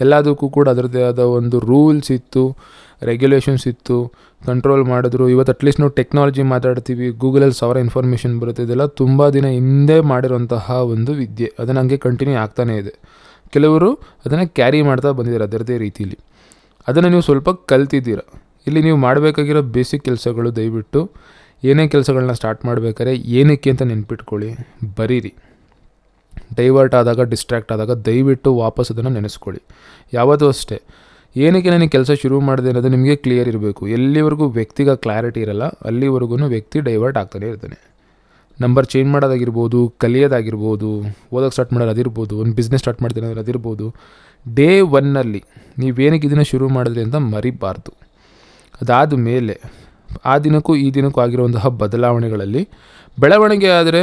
ಎಲ್ಲದಕ್ಕೂ ಕೂಡ ಅದರದ್ದೇ ಆದ ಒಂದು ರೂಲ್ಸ್ ಇತ್ತು ರೆಗ್ಯುಲೇಷನ್ಸ್ ಇತ್ತು ಕಂಟ್ರೋಲ್ ಮಾಡಿದ್ರು. ಇವತ್ತು ಅಟ್ಲೀಸ್ಟ್ ನಾವು ಟೆಕ್ನಾಲಜಿ ಮಾತಾಡ್ತೀವಿ, ಗೂಗಲಲ್ಲಿ ಸಾವಿರ ಇನ್ಫಾರ್ಮೇಷನ್ ಬರುತ್ತೆ. ಇದೆಲ್ಲ ತುಂಬ ದಿನ ಹಿಂದೆ ಮಾಡಿರೋಂತಹ ಒಂದು ವಿದ್ಯೆ. ಅದನ್ನು ಹಂಗೆ ಕಂಟಿನ್ಯೂ ಆಗ್ತಾನೇ ಇದೆ. ಕೆಲವರು ಅದನ್ನು ಕ್ಯಾರಿ ಮಾಡ್ತಾ ಬಂದಿದ್ದಾರೆ ಅದರದೇ ರೀತಿಲಿ. ಅದನ್ನು ನೀವು ಸ್ವಲ್ಪ ಕಲ್ತಿದ್ದೀರ? ಇಲ್ಲಿ ನೀವು ಮಾಡಬೇಕಾಗಿರೋ ಬೇಸಿಕ್ ಕೆಲಸಗಳು ದಯವಿಟ್ಟು ಏನೇ ಕೆಲಸಗಳನ್ನ ಸ್ಟಾರ್ಟ್ ಮಾಡಬೇಕಾದ್ರೆ ಏನಕ್ಕೆ ಅಂತ ನೆನ್ಪಿಟ್ಕೊಳ್ಳಿ. ಬರೀರಿ. ಡೈವರ್ಟ್ ಆದಾಗ ಡಿಸ್ಟ್ರ್ಯಾಕ್ಟ್ ಆದಾಗ ದಯವಿಟ್ಟು ವಾಪಸ್ ಅದನ್ನು ನೆನೆಸ್ಕೊಳ್ಳಿ. ಯಾವತ್ತೂ ಅಷ್ಟೇ. ಏನಕ್ಕೆ ನನಗೆ ಕೆಲಸ ಶುರು ಮಾಡಿದೆ ಅನ್ನೋದು ನಿಮಗೆ ಕ್ಲಿಯರ್ ಇರಬೇಕು. ಎಲ್ಲಿವರೆಗೂ ವ್ಯಕ್ತಿಗೆ ಕ್ಲಾರಿಟಿ ಇರಲ್ಲ, ಅಲ್ಲಿವರೆಗೂ ವ್ಯಕ್ತಿ ಡೈವರ್ಟ್ ಆಗ್ತಾನೆ ಇರ್ತಾನೆ. ನಂಬರ್ ಚೇಂಜ್ ಮಾಡೋದಾಗಿರ್ಬೋದು, ಕಲಿಯೋದಾಗಿರ್ಬೋದು ಓದೋಕ್ಕೆ ಸ್ಟಾರ್ಟ್ ಮಾಡೋದು ಅದಿರ್ಬೋದು, ಒಂದು ಬಿಸ್ನೆಸ್ ಸ್ಟಾರ್ಟ್ ಮಾಡ್ತೀನಿ ಅನ್ನೋದು ಅದಿರ್ಬೋದು ಡೇ ಒನ್ನಲ್ಲಿ ನೀವೇನಕ್ಕೆ ಇದನ್ನು ಶುರು ಮಾಡಿದ್ರಿ ಅಂತ ಮರಿಬಾರ್ದು. ಅದಾದ ಮೇಲೆ, ಆ ದಿನಕ್ಕೂ ಈ ದಿನಕ್ಕೂ ಆಗಿರುವಂತಹ ಬದಲಾವಣೆಗಳಲ್ಲಿ ಬೆಳವಣಿಗೆ ಆದರೆ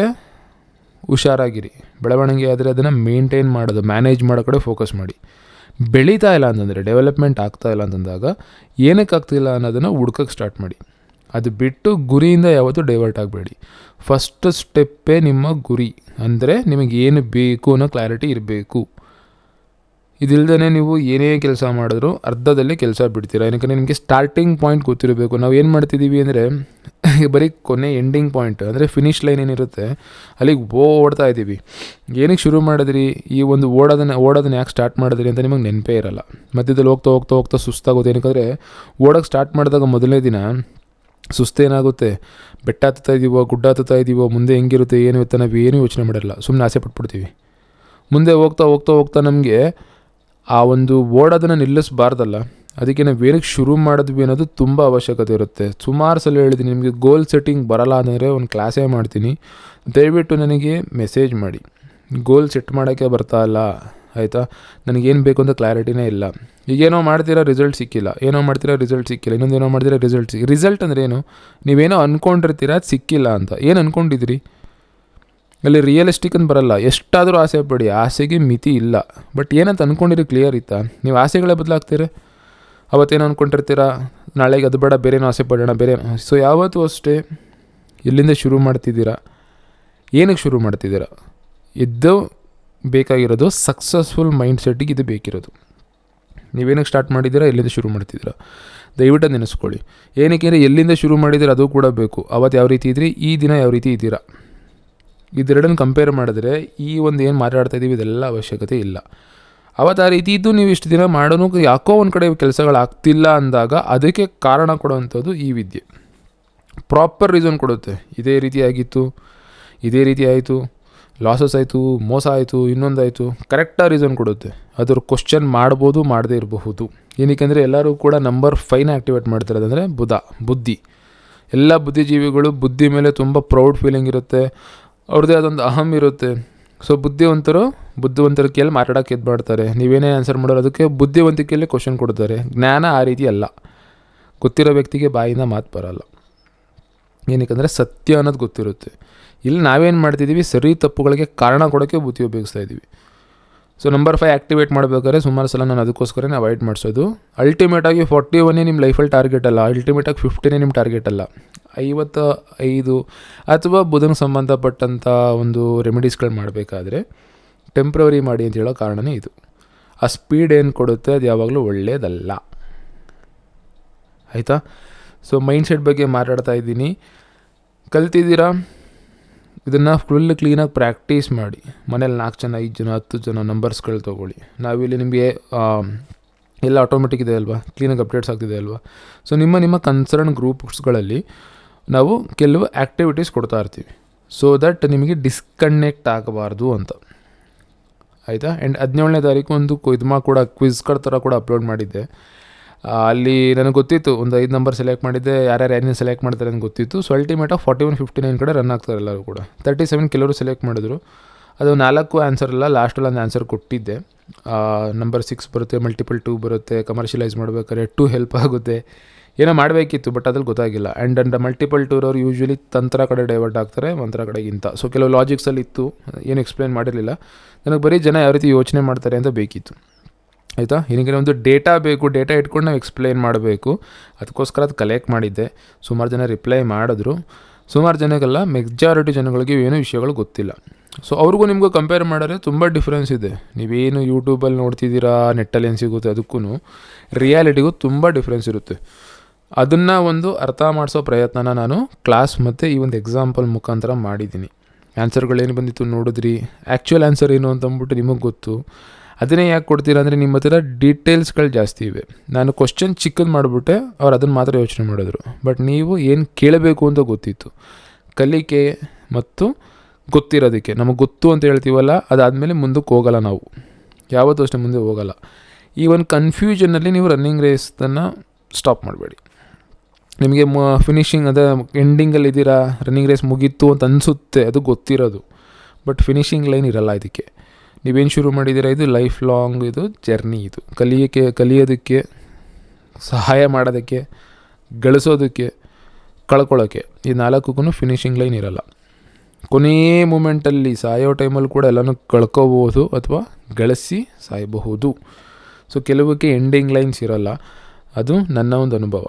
ಹುಷಾರಾಗಿರಿ. ಬೆಳವಣಿಗೆ ಆದರೆ ಅದನ್ನು ಮೇಂಟೈನ್ ಮಾಡೋದು ಮ್ಯಾನೇಜ್ ಮಾಡೋ ಕಡೆ ಫೋಕಸ್ ಮಾಡಿ. ಬೆಳೀತಾ ಇಲ್ಲ ಅಂತಂದರೆ ಡೆವಲಪ್ಮೆಂಟ್ ಆಗ್ತಾ ಇಲ್ಲ ಅಂತಂದಾಗ ಏನಕ್ಕೆ ಆಗ್ತಿಲ್ಲ ಅನ್ನೋದನ್ನು ಹುಡ್ಕಕ್ಕೆ ಸ್ಟಾರ್ಟ್ ಮಾಡಿ. ಅದು ಬಿಟ್ಟು ಗುರಿಯಿಂದ ಯಾವತ್ತೂ ಡೈವರ್ಟ್ ಆಗಬೇಡಿ. ಫಸ್ಟ್ ಸ್ಟೆಪ್ಪೇ ನಿಮ್ಮ ಗುರಿ. ಅಂದರೆ ನಿಮಗೆ ಏನು ಬೇಕು ಅನ್ನೋ ಕ್ಲಾರಿಟಿ ಇರಬೇಕು. ಇದಿಲ್ದೇ ನೀವು ಏನೇ ಕೆಲಸ ಮಾಡಿದ್ರು ಅರ್ಧದಲ್ಲಿ ಕೆಲಸ ಬಿಡ್ತೀರಾ? ಏನಕ್ಕೆ ನಿಮಗೆ ಸ್ಟಾರ್ಟಿಂಗ್ ಪಾಯಿಂಟ್ ಗೊತ್ತಿರಬೇಕು. ನಾವು ಏನು ಮಾಡ್ತಿದ್ದೀವಿ ಅಂದರೆ ಬರೀ ಕೊನೆ ಎಂಡಿಂಗ್ ಪಾಯಿಂಟ್ ಅಂದರೆ ಫಿನಿಶ್ ಲೈನ್ ಏನಿರುತ್ತೆ, ಅಲ್ಲಿಗೆ ಓಡ್ತಾ ಇದ್ದೀವಿ. ಏನಕ್ಕೆ ಶುರು ಮಾಡಿದ್ರಿ? ಈ ಒಂದು ಓಡೋದನ್ನ ಓಡೋದನ್ನ ಯಾಕೆ ಸ್ಟಾರ್ಟ್ ಮಾಡಿದ್ರಿ ಅಂತ ನಿಮಗೆ ನೆನಪೇ ಇರಲ್ಲ. ಮಧ್ಯದಲ್ಲಿ ಹೋಗ್ತಾ ಹೋಗ್ತಾ ಹೋಗ್ತಾ ಸುಸ್ತಾಗುತ್ತೆ. ಏನಕ್ಕಂದರೆ ಓಡೋಕ್ಕೆ ಸ್ಟಾರ್ಟ್ ಮಾಡಿದಾಗ ಮೊದಲನೇ ದಿನ ಸುಸ್ತೇನಾಗುತ್ತೆ ಬೆಟ್ಟ ಹತ್ತುತ್ತಾ ಇದ್ದೀವೋ ಗುಡ್ಡ ಹತ್ತುತ್ತಾ ಇದ್ದೀವೋ ಮುಂದೆ ಹೆಂಗಿರುತ್ತೆ, ಏನು ಇರುತ್ತೆ ನಾವು ಏನೂ ಯೋಚನೆ ಮಾಡಿರಲ್ಲ. ಸುಮ್ಮನೆ ಆಸೆ ಪಟ್ಬಿಡ್ತೀವಿ. ಮುಂದೆ ಹೋಗ್ತಾ ಹೋಗ್ತಾ ಹೋಗ್ತಾ ನಮಗೆ ಆ ಒಂದು ಓಡೋದನ್ನು ನಿಲ್ಲಿಸಬಾರ್ದಲ್ಲ ಅದಕ್ಕೆ ನಾವು ಏನಕ್ಕೆ ಶುರು ಮಾಡಿದ್ವಿ ಅನ್ನೋದು ತುಂಬ ಅವಶ್ಯಕತೆ ಇರುತ್ತೆ. ಸುಮಾರು ಸಲ ಹೇಳಿದ್ದೀನಿ ನಿಮಗೆ ಗೋಲ್ ಸೆಟ್ಟಿಂಗ್ ಬರಲ್ಲ ಅಂದರೆ ಒಂದು ಕ್ಲಾಸೇ ಮಾಡ್ತೀನಿ. ದಯವಿಟ್ಟು ನನಗೆ ಮೆಸೇಜ್ ಮಾಡಿ. ಗೋಲ್ ಸೆಟ್ ಮಾಡೋಕ್ಕೆ ಬರ್ತಾ ಇಲ್ಲ, ಆಯಿತಾ? ನನಗೇನು ಬೇಕು ಅಂತ ಕ್ಲಾರಿಟಿನೇ ಇಲ್ಲ. ಈಗೇನೋ ಮಾಡ್ತೀರಾ ರಿಸಲ್ಟ್ ಸಿಕ್ಕಿಲ್ಲ. ಏನೋ ಮಾಡ್ತೀರಾ ರಿಸಲ್ಟ್ ಸಿಕ್ಕಿಲ್ಲ. ಇನ್ನೊಂದು ಏನೋ ಮಾಡ್ತೀರಾ ರಿಸಲ್ಟ್ ಸಿಕ್ಕಿ ರಿಸಲ್ಟ್ ಅಂದರೆ ಏನು? ನೀವೇನೋ ಅಂದ್ಕೊಂಡಿರ್ತೀರ ಅದು ಸಿಕ್ಕಿಲ್ಲ ಅಂತ. ಏನು ಅಂದ್ಕೊಂಡಿದ್ದೀರಿ ಅಲ್ಲಿ ರಿಯಲಿಸ್ಟಿಕ್ ಅಂತ ಬರಲ್ಲ. ಎಷ್ಟಾದರೂ ಆಸೆ ಪಡಿ. ಆಸೆಗೆ ಮಿತಿ ಇಲ್ಲ. ಬಟ್ ಏನಂತ ಅಂದ್ಕೊಂಡಿರಿ ಕ್ಲಿಯರ್ ಇತ್ತಾ? ನೀವು ಆಸೆಗಳೇ ಬದಲಾಗ್ತೀರ? ಅವತ್ತೇನು ಅಂದ್ಕೊಂಡಿರ್ತೀರಾ ನಾಳೆಗೆ ಅದು ಬೇಡ, ಬೇರೆನೋ ಆಸೆ ಪಡೋಣ, ಬೇರೆ ಸೊ ಯಾವತ್ತೂ ಅಷ್ಟೇ ಎಲ್ಲಿಂದ ಶುರು ಮಾಡ್ತಿದ್ದೀರಾ? ಏನಕ್ಕೆ ಶುರು ಮಾಡ್ತಿದ್ದೀರಾ? ಇದ್ದು ಬೇಕಾಗಿರೋದು ಸಕ್ಸಸ್ಫುಲ್ ಮೈಂಡ್ ಸೆಟ್ಟಿಗೆ ಇದು ಬೇಕಿರೋದು. ನೀವೇನಕ್ಕೆ ಸ್ಟಾರ್ಟ್ ಮಾಡಿದ್ದೀರಾ? ಎಲ್ಲಿಂದ ಶುರು ಮಾಡ್ತಿದ್ದೀರಾ? ದಯವಿಟ್ಟು ನೆನೆಸ್ಕೊಳ್ಳಿ. ಏನಕ್ಕೆ ಅಂದರೆ ಎಲ್ಲಿಂದ ಶುರು ಮಾಡಿದ್ದೀರಾ ಅದು ಕೂಡ ಬೇಕು. ಅವತ್ತು ಯಾವ ರೀತಿ ಇದ್ರಿ? ಈ ದಿನ ಯಾವ ರೀತಿ ಇದ್ದೀರಾ? ಇದೆರಡನ್ನು ಕಂಪೇರ್ ಮಾಡಿದ್ರೆ ಈ ಒಂದು ಏನು ಮಾತಾಡ್ತಾ ಇದ್ದೀವಿ ಇದೆಲ್ಲ ಅವಶ್ಯಕತೆ ಇಲ್ಲ. ಅವತ್ತು ಆ ರೀತಿ ಇದ್ದು ನೀವು ಇಷ್ಟು ದಿನ ಮಾಡೋನು, ಯಾಕೋ ಒಂದು ಕಡೆ ಕೆಲಸಗಳು ಆಗ್ತಿಲ್ಲ ಅಂದಾಗ ಅದಕ್ಕೆ ಕಾರಣ ಕೊಡುವಂಥದ್ದು ಈ ವಿದ್ಯೆ. ಪ್ರಾಪರ್ ರೀಸನ್ ಕೊಡುತ್ತೆ. ಇದೇ ರೀತಿ ಆಗಿತ್ತು, ಇದೇ ರೀತಿ ಆಯಿತು ಲಾಸಸ್ ಆಯಿತು, ಮೋಸ ಆಯಿತು, ಇನ್ನೊಂದಾಯಿತು ಕರೆಕ್ಟಾಗಿ ರೀಸನ್ ಕೊಡುತ್ತೆ. ಅದ್ರ ಕ್ವಶನ್ ಮಾಡ್ಬೋದು, ಮಾಡದೇ ಇರಬಹುದು. ಏನಕ್ಕೆ ಎಲ್ಲರೂ ಕೂಡ ನಂಬರ್ ಫೈನ ಆ್ಯಕ್ಟಿವೇಟ್ ಮಾಡ್ತಾರೆ ಅಂದರೆ ಬುಧ, ಬುದ್ಧಿ. ಎಲ್ಲ ಬುದ್ಧಿಜೀವಿಗಳು ಬುದ್ಧಿ ಮೇಲೆ ತುಂಬ ಪ್ರೌಡ್ ಫೀಲಿಂಗ್ ಇರುತ್ತೆ. ಅವ್ರದ್ದೇ ಅದೊಂದು ಅಹಂ ಇರುತ್ತೆ. ಸೊ ಬುದ್ಧಿವಂತರು ಬುದ್ಧಿವಂತರಿಕೆಯಲ್ಲಿ ಮಾತಾಡೋಕ್ಕೆ ಇದು ಮಾಡ್ತಾರೆ ನೀವೇನೇ ಆನ್ಸರ್ ಮಾಡೋರು ಅದಕ್ಕೆ ಬುದ್ಧಿವಂತಿಕೆಯಲ್ಲಿ ಕ್ವಶನ್ ಕೊಡ್ತಾರೆ. ಜ್ಞಾನ ಆ ರೀತಿ ಅಲ್ಲ. ಗೊತ್ತಿರೋ ವ್ಯಕ್ತಿಗೆ ಬಾಯಿಂದ ಮಾತು ಬರಲ್ಲ. ಏನಕ್ಕೆ ಸತ್ಯ ಅನ್ನೋದು ಗೊತ್ತಿರುತ್ತೆ. ಇಲ್ಲಿ ನಾವೇನು ಮಾಡ್ತಿದ್ದೀವಿ ಸರಿ ತಪ್ಪುಗಳಿಗೆ ಕಾರಣ ಕೊಡೋಕ್ಕೆ ಬುದ್ಧಿ ಉಪಯೋಗಿಸ್ತಾ ಇದ್ದೀವಿ ಸೊ ನಂಬರ್ ಫೈವ್ ಆಕ್ಟಿವೇಟ್ ಮಾಡಬೇಕಾದ್ರೆ ಸುಮಾರು ಸಲ ನಾನು ಅದಕ್ಕೋಸ್ಕರನೇ ಅವಾಯ್ಡ್ ಮಾಡಿಸೋದು. ಅಲ್ಟಿಮೇಟಾಗಿ ಫಾರ್ಟಿ ಒನ್ನೇ ನಿಮ್ಮ ಲೈಫಲ್ಲಿ ಟಾರ್ಗೆಟ್ ಅಲ್ಲ ಅಲ್ಟಿಮೇಟಾಗಿ ಫಿಫ್ಟಿನೇ ನಿಮ್ಮ ಟಾರ್ಗೆಟ್ ಅಲ್ಲ. ಐವತ್ತ ಐದು ಅಥವಾ ಬುಧನ ಸಂಬಂಧಪಟ್ಟಂಥ ಒಂದು ರೆಮಿಡೀಸ್ಗಳು ಮಾಡಬೇಕಾದ್ರೆ ಟೆಂಪ್ರವರಿ ಮಾಡಿ ಅಂತ ಹೇಳೋ ಕಾರಣನೇ ಇದು. ಆ ಸ್ಪೀಡ್ ಏನು ಕೊಡುತ್ತೆ ಅದು ಯಾವಾಗಲೂ ಒಳ್ಳೆಯದಲ್ಲ ಆಯಿತಾ? ಸೊ ಮೈಂಡ್ ಸೆಟ್ ಬಗ್ಗೆ ಮಾತಾಡ್ತಾ ಇದ್ದೀನಿ. ಕಲ್ತಿದ್ದೀರಾ? ಇದನ್ನು ಫುಲ್ ಕ್ಲೀನಾಗಿ ಪ್ರಾಕ್ಟೀಸ್ ಮಾಡಿ. ಮನೇಲಿ ನಾಲ್ಕು ಜನ, ಐದು ಜನ, ಹತ್ತು ಜನ ನಂಬರ್ಸ್ಗಳು ತೊಗೊಳ್ಳಿ. ನಾವಿಲ್ಲಿ ನಿಮಗೆ ಎಲ್ಲ ಆಟೋಮೆಟಿಕ್ ಇದೆ ಅಲ್ವಾ? ಕ್ಲೀನಾಗಿ ಅಪ್ಡೇಟ್ಸ್ ಆಗ್ತಿದೆ ಅಲ್ವಾ? ಸೊ ನಿಮ್ಮ ನಿಮ್ಮ ಕನ್ಸರ್ನ್ ಗ್ರೂಪ್ಸ್ಗಳಲ್ಲಿ ನಾವು ಕೆಲವು ಆ್ಯಕ್ಟಿವಿಟೀಸ್ ಕೊಡ್ತಾ ಇರ್ತೀವಿ. ಸೊ ದಟ್ ನಿಮಗೆ ಡಿಸ್ಕನೆಕ್ಟ್ ಆಗಬಾರ್ದು ಅಂತ. ಆಯಿತಾ? ಆ್ಯಂಡ್ ಹದಿನೇಳನೇ ತಾರೀಕು ಒಂದು ಇದು ಕೂಡ ಕಾರ್ಡ್ ಥರ ಕೂಡ ಅಪ್ಲೋಡ್ ಮಾಡಿದ್ದೆ. ಅಲ್ಲಿ ನನಗೆ ಗೊತ್ತಿತ್ತು, ಒಂದು ಐದು ನಂಬರ್ ಸೆಲೆಕ್ಟ್ ಮಾಡಿದ್ದೆ, ಯಾರ್ಯಾರು ಏನೇನು ಸೆಲೆಕ್ಟ್ ಮಾಡ್ತಾರೆ ಅಂತ ಗೊತ್ತಿತ್ತು. ಸೊ ಅಲ್ಟಿಮೇಟಾಗಿ ಫಾರ್ಟಿ ಒನ್ ಫಿಫ್ಟಿ ನೈನ್ ಕಡೆ ರನ್ ಆಗ್ತಾರೆ ಎಲ್ಲರೂ ಕೂಡ. ತರ್ಟಿ ಸೆವೆನ್ ಕೆಲವರು ಸೆಲೆಕ್ಟ್ ಮಾಡಿದ್ರು. ಅದು ನಾಲ್ಕು ಆನ್ಸರ್ ಎಲ್ಲ ಲಾಸ್ಟಲ್ಲಿ ಒಂದು ಆನ್ಸರ್ ಕೊಟ್ಟಿದ್ದೆ. ನಂಬರ್ ಸಿಕ್ಸ್ ಬರುತ್ತೆ ಮಲ್ಟಿಪಲ್ ಟೂ ಬರುತ್ತೆ ಕಮರ್ಷಿಯಲೈಸ್ ಮಾಡ್ಬೇಕಾದ್ರೆ ಟೂ ಹೆಲ್ಪ್ ಆಗುತ್ತೆ. ಏನೋ ಮಾಡಬೇಕಿತ್ತು ಬಟ್ ಅದ್ರಲ್ಲಿ ಗೊತ್ತಾಗಿಲ್ಲ. ಆ್ಯಂಡ್ ಅಂಡ್ ಮಲ್ಟಿಪಲ್ ಟೂರ್ ಅವರು ಯೂಶ್ವಲಿ ತಂತ್ರ ಕಡೆ ಡೈವರ್ಟ್ ಆಗ್ತಾರೆ, ಮಂತ್ರ ಕಡೆಗಿಂತ. ಸೊ ಕೆಲವು ಲಾಜಿಕ್ಸಲ್ಲಿ ಇತ್ತು ಏನು ಎಕ್ಸ್ಪ್ಲೇನ್ ಮಾಡಿರಲಿಲ್ಲ. ನನಗೆ ಬರೀ ಜನ ಯಾವ ರೀತಿ ಯೋಚನೆ ಮಾಡ್ತಾರೆ ಅಂತ ಬೇಕಿತ್ತು. ಆಯಿತಾ? ಏನಕ್ಕೆ ಒಂದು ಡೇಟಾ ಬೇಕು, ಡೇಟಾ ಇಟ್ಕೊಂಡು ನಾವು ಎಕ್ಸ್ಪ್ಲೈನ್ ಮಾಡಬೇಕು. ಅದಕ್ಕೋಸ್ಕರ ಅದು ಕಲೆಕ್ಟ್ ಮಾಡಿದ್ದೆ. ಸುಮಾರು ಜನ ರಿಪ್ಲೈ ಮಾಡಿದ್ರು. ಸುಮಾರು ಜನಕ್ಕೆಲ್ಲ ಮೆಜಾರಿಟಿ ಜನಗಳಿಗೆ ಏನೂ ವಿಷಯಗಳು ಗೊತ್ತಿಲ್ಲ. ಸೊ ಅವ್ರಿಗೂ ನಿಮಗೂ ಕಂಪೇರ್ ಮಾಡಿದ್ರೆ ತುಂಬ ಡಿಫ್ರೆನ್ಸ್ ಇದೆ. ನೀವೇನು ಯೂಟ್ಯೂಬಲ್ಲಿ ನೋಡ್ತಿದ್ದೀರಾ ನೆಟ್ಟಲ್ಲಿ ಏನು ಸಿಗುತ್ತೆ ಅದಕ್ಕೂ ರಿಯಾಲಿಟಿಗೂ ತುಂಬ ಡಿಫ್ರೆನ್ಸ್ ಇರುತ್ತೆ. ಅದನ್ನು ಒಂದು ಅರ್ಥ ಮಾಡಿಸೋ ಪ್ರಯತ್ನನ ನಾನು ಕ್ಲಾಸ್ ಮತ್ತು ಈ ಒಂದು ಎಕ್ಸಾಂಪಲ್ ಮುಖಾಂತರ ಮಾಡಿದ್ದೀನಿ. ಆನ್ಸರ್ಗಳೇನು ಬಂದಿತ್ತು ನೋಡಿದ್ರಿ? ಆ್ಯಕ್ಚುಯಲ್ ಆನ್ಸರ್ ಏನು ಅಂತಂದ್ಬಿಟ್ಟು ನಿಮಗೆ ಗೊತ್ತು. ಅದನ್ನೇ ಯಾಕೆ ಕೊಡ್ತೀರಾ ಅಂದರೆ ನಿಮ್ಮ ಹತ್ರ ಡೀಟೇಲ್ಸ್ಗಳು ಜಾಸ್ತಿ ಇವೆ. ನಾನು ಕ್ವಶನ್ ಚಿಕ್ಕದು ಮಾಡಿಬಿಟ್ಟೆ, ಅವ್ರು ಅದನ್ನು ಮಾತ್ರ ಯೋಚನೆ ಮಾಡಿದ್ರು. ಬಟ್ ನೀವು ಏನು ಕೇಳಬೇಕು ಅಂತ ಗೊತ್ತಿತ್ತು. ಕಲಿಕೆ ಮತ್ತು ಗೊತ್ತಿರೋದಕ್ಕೆ, ನಮಗೆ ಗೊತ್ತು ಅಂತ ಹೇಳ್ತೀವಲ್ಲ, ಅದಾದಮೇಲೆ ಮುಂದಕ್ಕೆ ಹೋಗಲ್ಲ ನಾವು. ಯಾವತ್ತೂ ಅಷ್ಟೇ ಮುಂದೆ ಹೋಗಲ್ಲ. ಈ ಒಂದು ಕನ್ಫ್ಯೂಷನಲ್ಲಿ ನೀವು ರನ್ನಿಂಗ್ ರೇಸನ್ನು ಸ್ಟಾಪ್ ಮಾಡಬೇಡಿ. ನಿಮಗೆ ಮ ಫಿನಿಷಿಂಗ್ ಅದ ಎಂಡಿಂಗಲ್ಲಿ ಇದ್ದೀರಾ ರನ್ನಿಂಗ್ ರೇಸ್ ಮುಗೀತು ಅಂತ ಅನಿಸುತ್ತೆ, ಅದು ಗೊತ್ತಿರೋದು. ಬಟ್ ಫಿನಿಷಿಂಗ್ ಲೈನ್ ಇರಲ್ಲ ಇದಕ್ಕೆ. ನೀವೇನು ಶುರು ಮಾಡಿದ್ದೀರಾ? ಇದು ಲೈಫ್ ಲಾಂಗ್ ಇದು ಜರ್ನಿ ಇದು. ಕಲಿಯೋಕ್ಕೆ, ಕಲಿಯೋದಕ್ಕೆ, ಸಹಾಯ ಮಾಡೋದಕ್ಕೆ, ಗಳಿಸೋದಕ್ಕೆ ಕಳ್ಕೊಳ್ಳೋಕ್ಕೆ ಈ ನಾಲ್ಕಕ್ಕೂ ಫಿನಿಷಿಂಗ್ ಲೈನ್ ಇರಲ್ಲ. ಕೊನೆಯ ಮೂಮೆಂಟಲ್ಲಿ ಸಾಯೋ ಟೈಮಲ್ಲಿ ಕೂಡ ಎಲ್ಲನೂ ಕಳ್ಕೋಬಹುದು ಅಥವಾ ಗಳಿಸಿ ಸಾಯಬಹುದು. ಸೊ ಕೆಲವಕ್ಕೆ ಎಂಡಿಂಗ್ ಲೈನ್ಸ್ ಇರಲ್ಲ. ಅದು ನನ್ನ ಒಂದು ಅನುಭವ.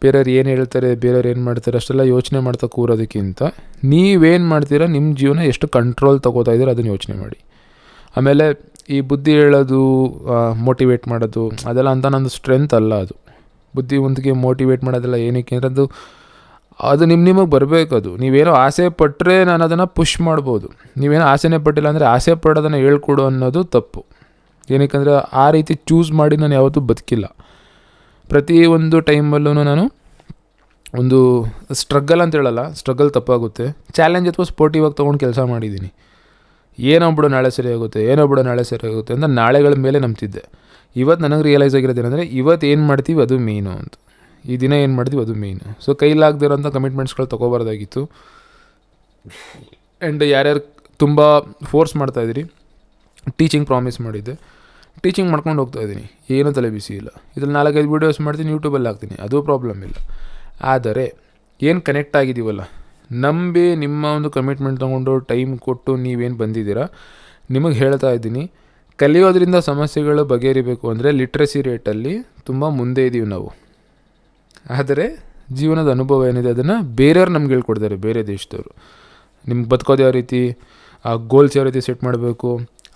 ಬೇರೆಯವ್ರು ಏನು ಹೇಳ್ತಾರೆ, ಬೇರೆಯವ್ರು ಏನು ಮಾಡ್ತಾರೆ ಅಷ್ಟೆಲ್ಲ ಯೋಚನೆ ಮಾಡ್ತಾ ಕೂರೋದಕ್ಕಿಂತ ನೀವೇನು ಮಾಡ್ತೀರಾ ನಿಮ್ಮ ಜೀವನ ಎಷ್ಟು ಕಂಟ್ರೋಲ್ ತೊಗೋತಾ ಇದ್ದೀರ ಅದನ್ನು ಯೋಚನೆ ಮಾಡಿ. ಆಮೇಲೆ ಈ ಬುದ್ಧಿ ಹೇಳೋದು ಮೋಟಿವೇಟ್ ಮಾಡೋದು, ಅದೆಲ್ಲ ಅಂತ ನಂದು ಸ್ಟ್ರೆಂತ್ ಅಲ್ಲ ಅದು. ಬುದ್ಧಿ ಒಂದಿಗೆ ಮೋಟಿವೇಟ್ ಮಾಡೋದೆಲ್ಲ ಏನಕ್ಕೆ ಅಂದರೆ ಅದು ಅದು ನಿಮ್ಮ ನಿಮಗೆ ಬರಬೇಕು ಅದು. ನೀವೇನೋ ಆಸೆ ಪಟ್ಟರೆ ನಾನು ಅದನ್ನು ಪುಷ್ ಮಾಡ್ಬೋದು. ನೀವೇನೋ ಆಸೆನೇ ಪಟ್ಟಿಲ್ಲ ಅಂದರೆ ಆಸೆ ಪಡೋದನ್ನು ಹೇಳ್ಕೊಡು ಅನ್ನೋದು ತಪ್ಪು. ಏನಕ್ಕೆ ಆ ರೀತಿ ಚೂಸ್ ಮಾಡಿ ನಾನು ಯಾವತ್ತೂ ಬದುಕಿಲ್ಲ. ಪ್ರತಿ ಒಂದು ಟೈಮಲ್ಲೂ ನಾನು ಒಂದು ಸ್ಟ್ರಗಲ್ ಅಂತ ಹೇಳಲ್ಲ ಸ್ಟ್ರಗಲ್ ತಪ್ಪಾಗುತ್ತೆ. ಚಾಲೆಂಜ್ ಅಥವಾ ಸ್ಪೋರ್ಟಿವಾಗಿ ತೊಗೊಂಡು ಕೆಲಸ ಮಾಡಿದ್ದೀನಿ. ಏನೋ ಬಿಡು ನಾಳೆ ಸರಿ ಆಗುತ್ತೆ, ಏನೋ ಬಿಡು ನಾಳೆ ಸರಿ ಆಗುತ್ತೆ ಅಂತ ನಾಳೆಗಳ ಮೇಲೆ ನಂಬ್ತಿದ್ದೆ. ಇವತ್ತು ನನಗೆ ರಿಯಲೈಸ್ ಆಗಿರೋದು ಏನಂದರೆ ಇವತ್ತು ಏನು ಮಾಡ್ತೀವಿ ಅದು ಮೇಯ್ನು ಅಂತ. ಈ ದಿನ ಏನು ಮಾಡ್ತೀವಿ ಅದು ಮೇಯ್ನು ಸೊ ಕೈಲಾಗದಿರೋಂಥ ಕಮಿಟ್ಮೆಂಟ್ಸ್ಗಳು ತೊಗೋಬಾರ್ದಾಗಿತ್ತು. ಆ್ಯಂಡ್ ಯಾರ್ಯಾರು ತುಂಬ ಫೋರ್ಸ್ ಮಾಡ್ತಾಯಿದ್ದೀರಿ ಟೀಚಿಂಗ್ ಪ್ರಾಮಿಸ್ ಮಾಡಿದ್ದೆ. ಟೀಚಿಂಗ್ ಮಾಡ್ಕೊಂಡು ಹೋಗ್ತಾ ಇದ್ದೀನಿ. ಏನೂ ತಲೆ ಬಿಸಿ ಇಲ್ಲ. ಇದ್ರಲ್ಲಿ ನಾಲ್ಕೈದು ವೀಡಿಯೋಸ್ ಮಾಡ್ತೀನಿ ಯೂಟ್ಯೂಬಲ್ಲಿ ಹಾಕ್ತೀನಿ. ಅದು ಪ್ರಾಬ್ಲಮ್ ಇಲ್ಲ. ಆದರೆ, ಏನು ಕನೆಕ್ಟ್ ಆಗಿದ್ದೀವಲ್ಲ ನಂಬಿ ನಿಮ್ಮ ಒಂದು ಕಮಿಟ್ಮೆಂಟ್ ತೊಗೊಂಡು ಟೈಮ್ ಕೊಟ್ಟು ನೀವೇನು ಬಂದಿದ್ದೀರಾ? ನಿಮಗೆ ಹೇಳ್ತಾ ಇದ್ದೀನಿ, ಕಲಿಯೋದ್ರಿಂದ ಸಮಸ್ಯೆಗಳು ಬಗೆಹರಿಬೇಕು ಅಂದರೆ ಲಿಟ್ರಸಿ ರೇಟಲ್ಲಿ ತುಂಬ ಮುಂದೆ ಇದ್ದೀವಿ ನಾವು. ಆದರೆ ಜೀವನದ ಅನುಭವ ಏನಿದೆ, ಅದನ್ನು ಬೇರೆಯವ್ರು ನಮ್ಗೆ ಹೇಳ್ಕೊಡ್ತಾರೆ, ಬೇರೆ ದೇಶದವರು. ನಿಮ್ಗೆ ಬದುಕೋದು ಯಾವ ರೀತಿ? ಆ ಗೋಲ್ಸ್ ಯಾವ ರೀತಿ ಸೆಟ್ ಮಾಡಬೇಕು?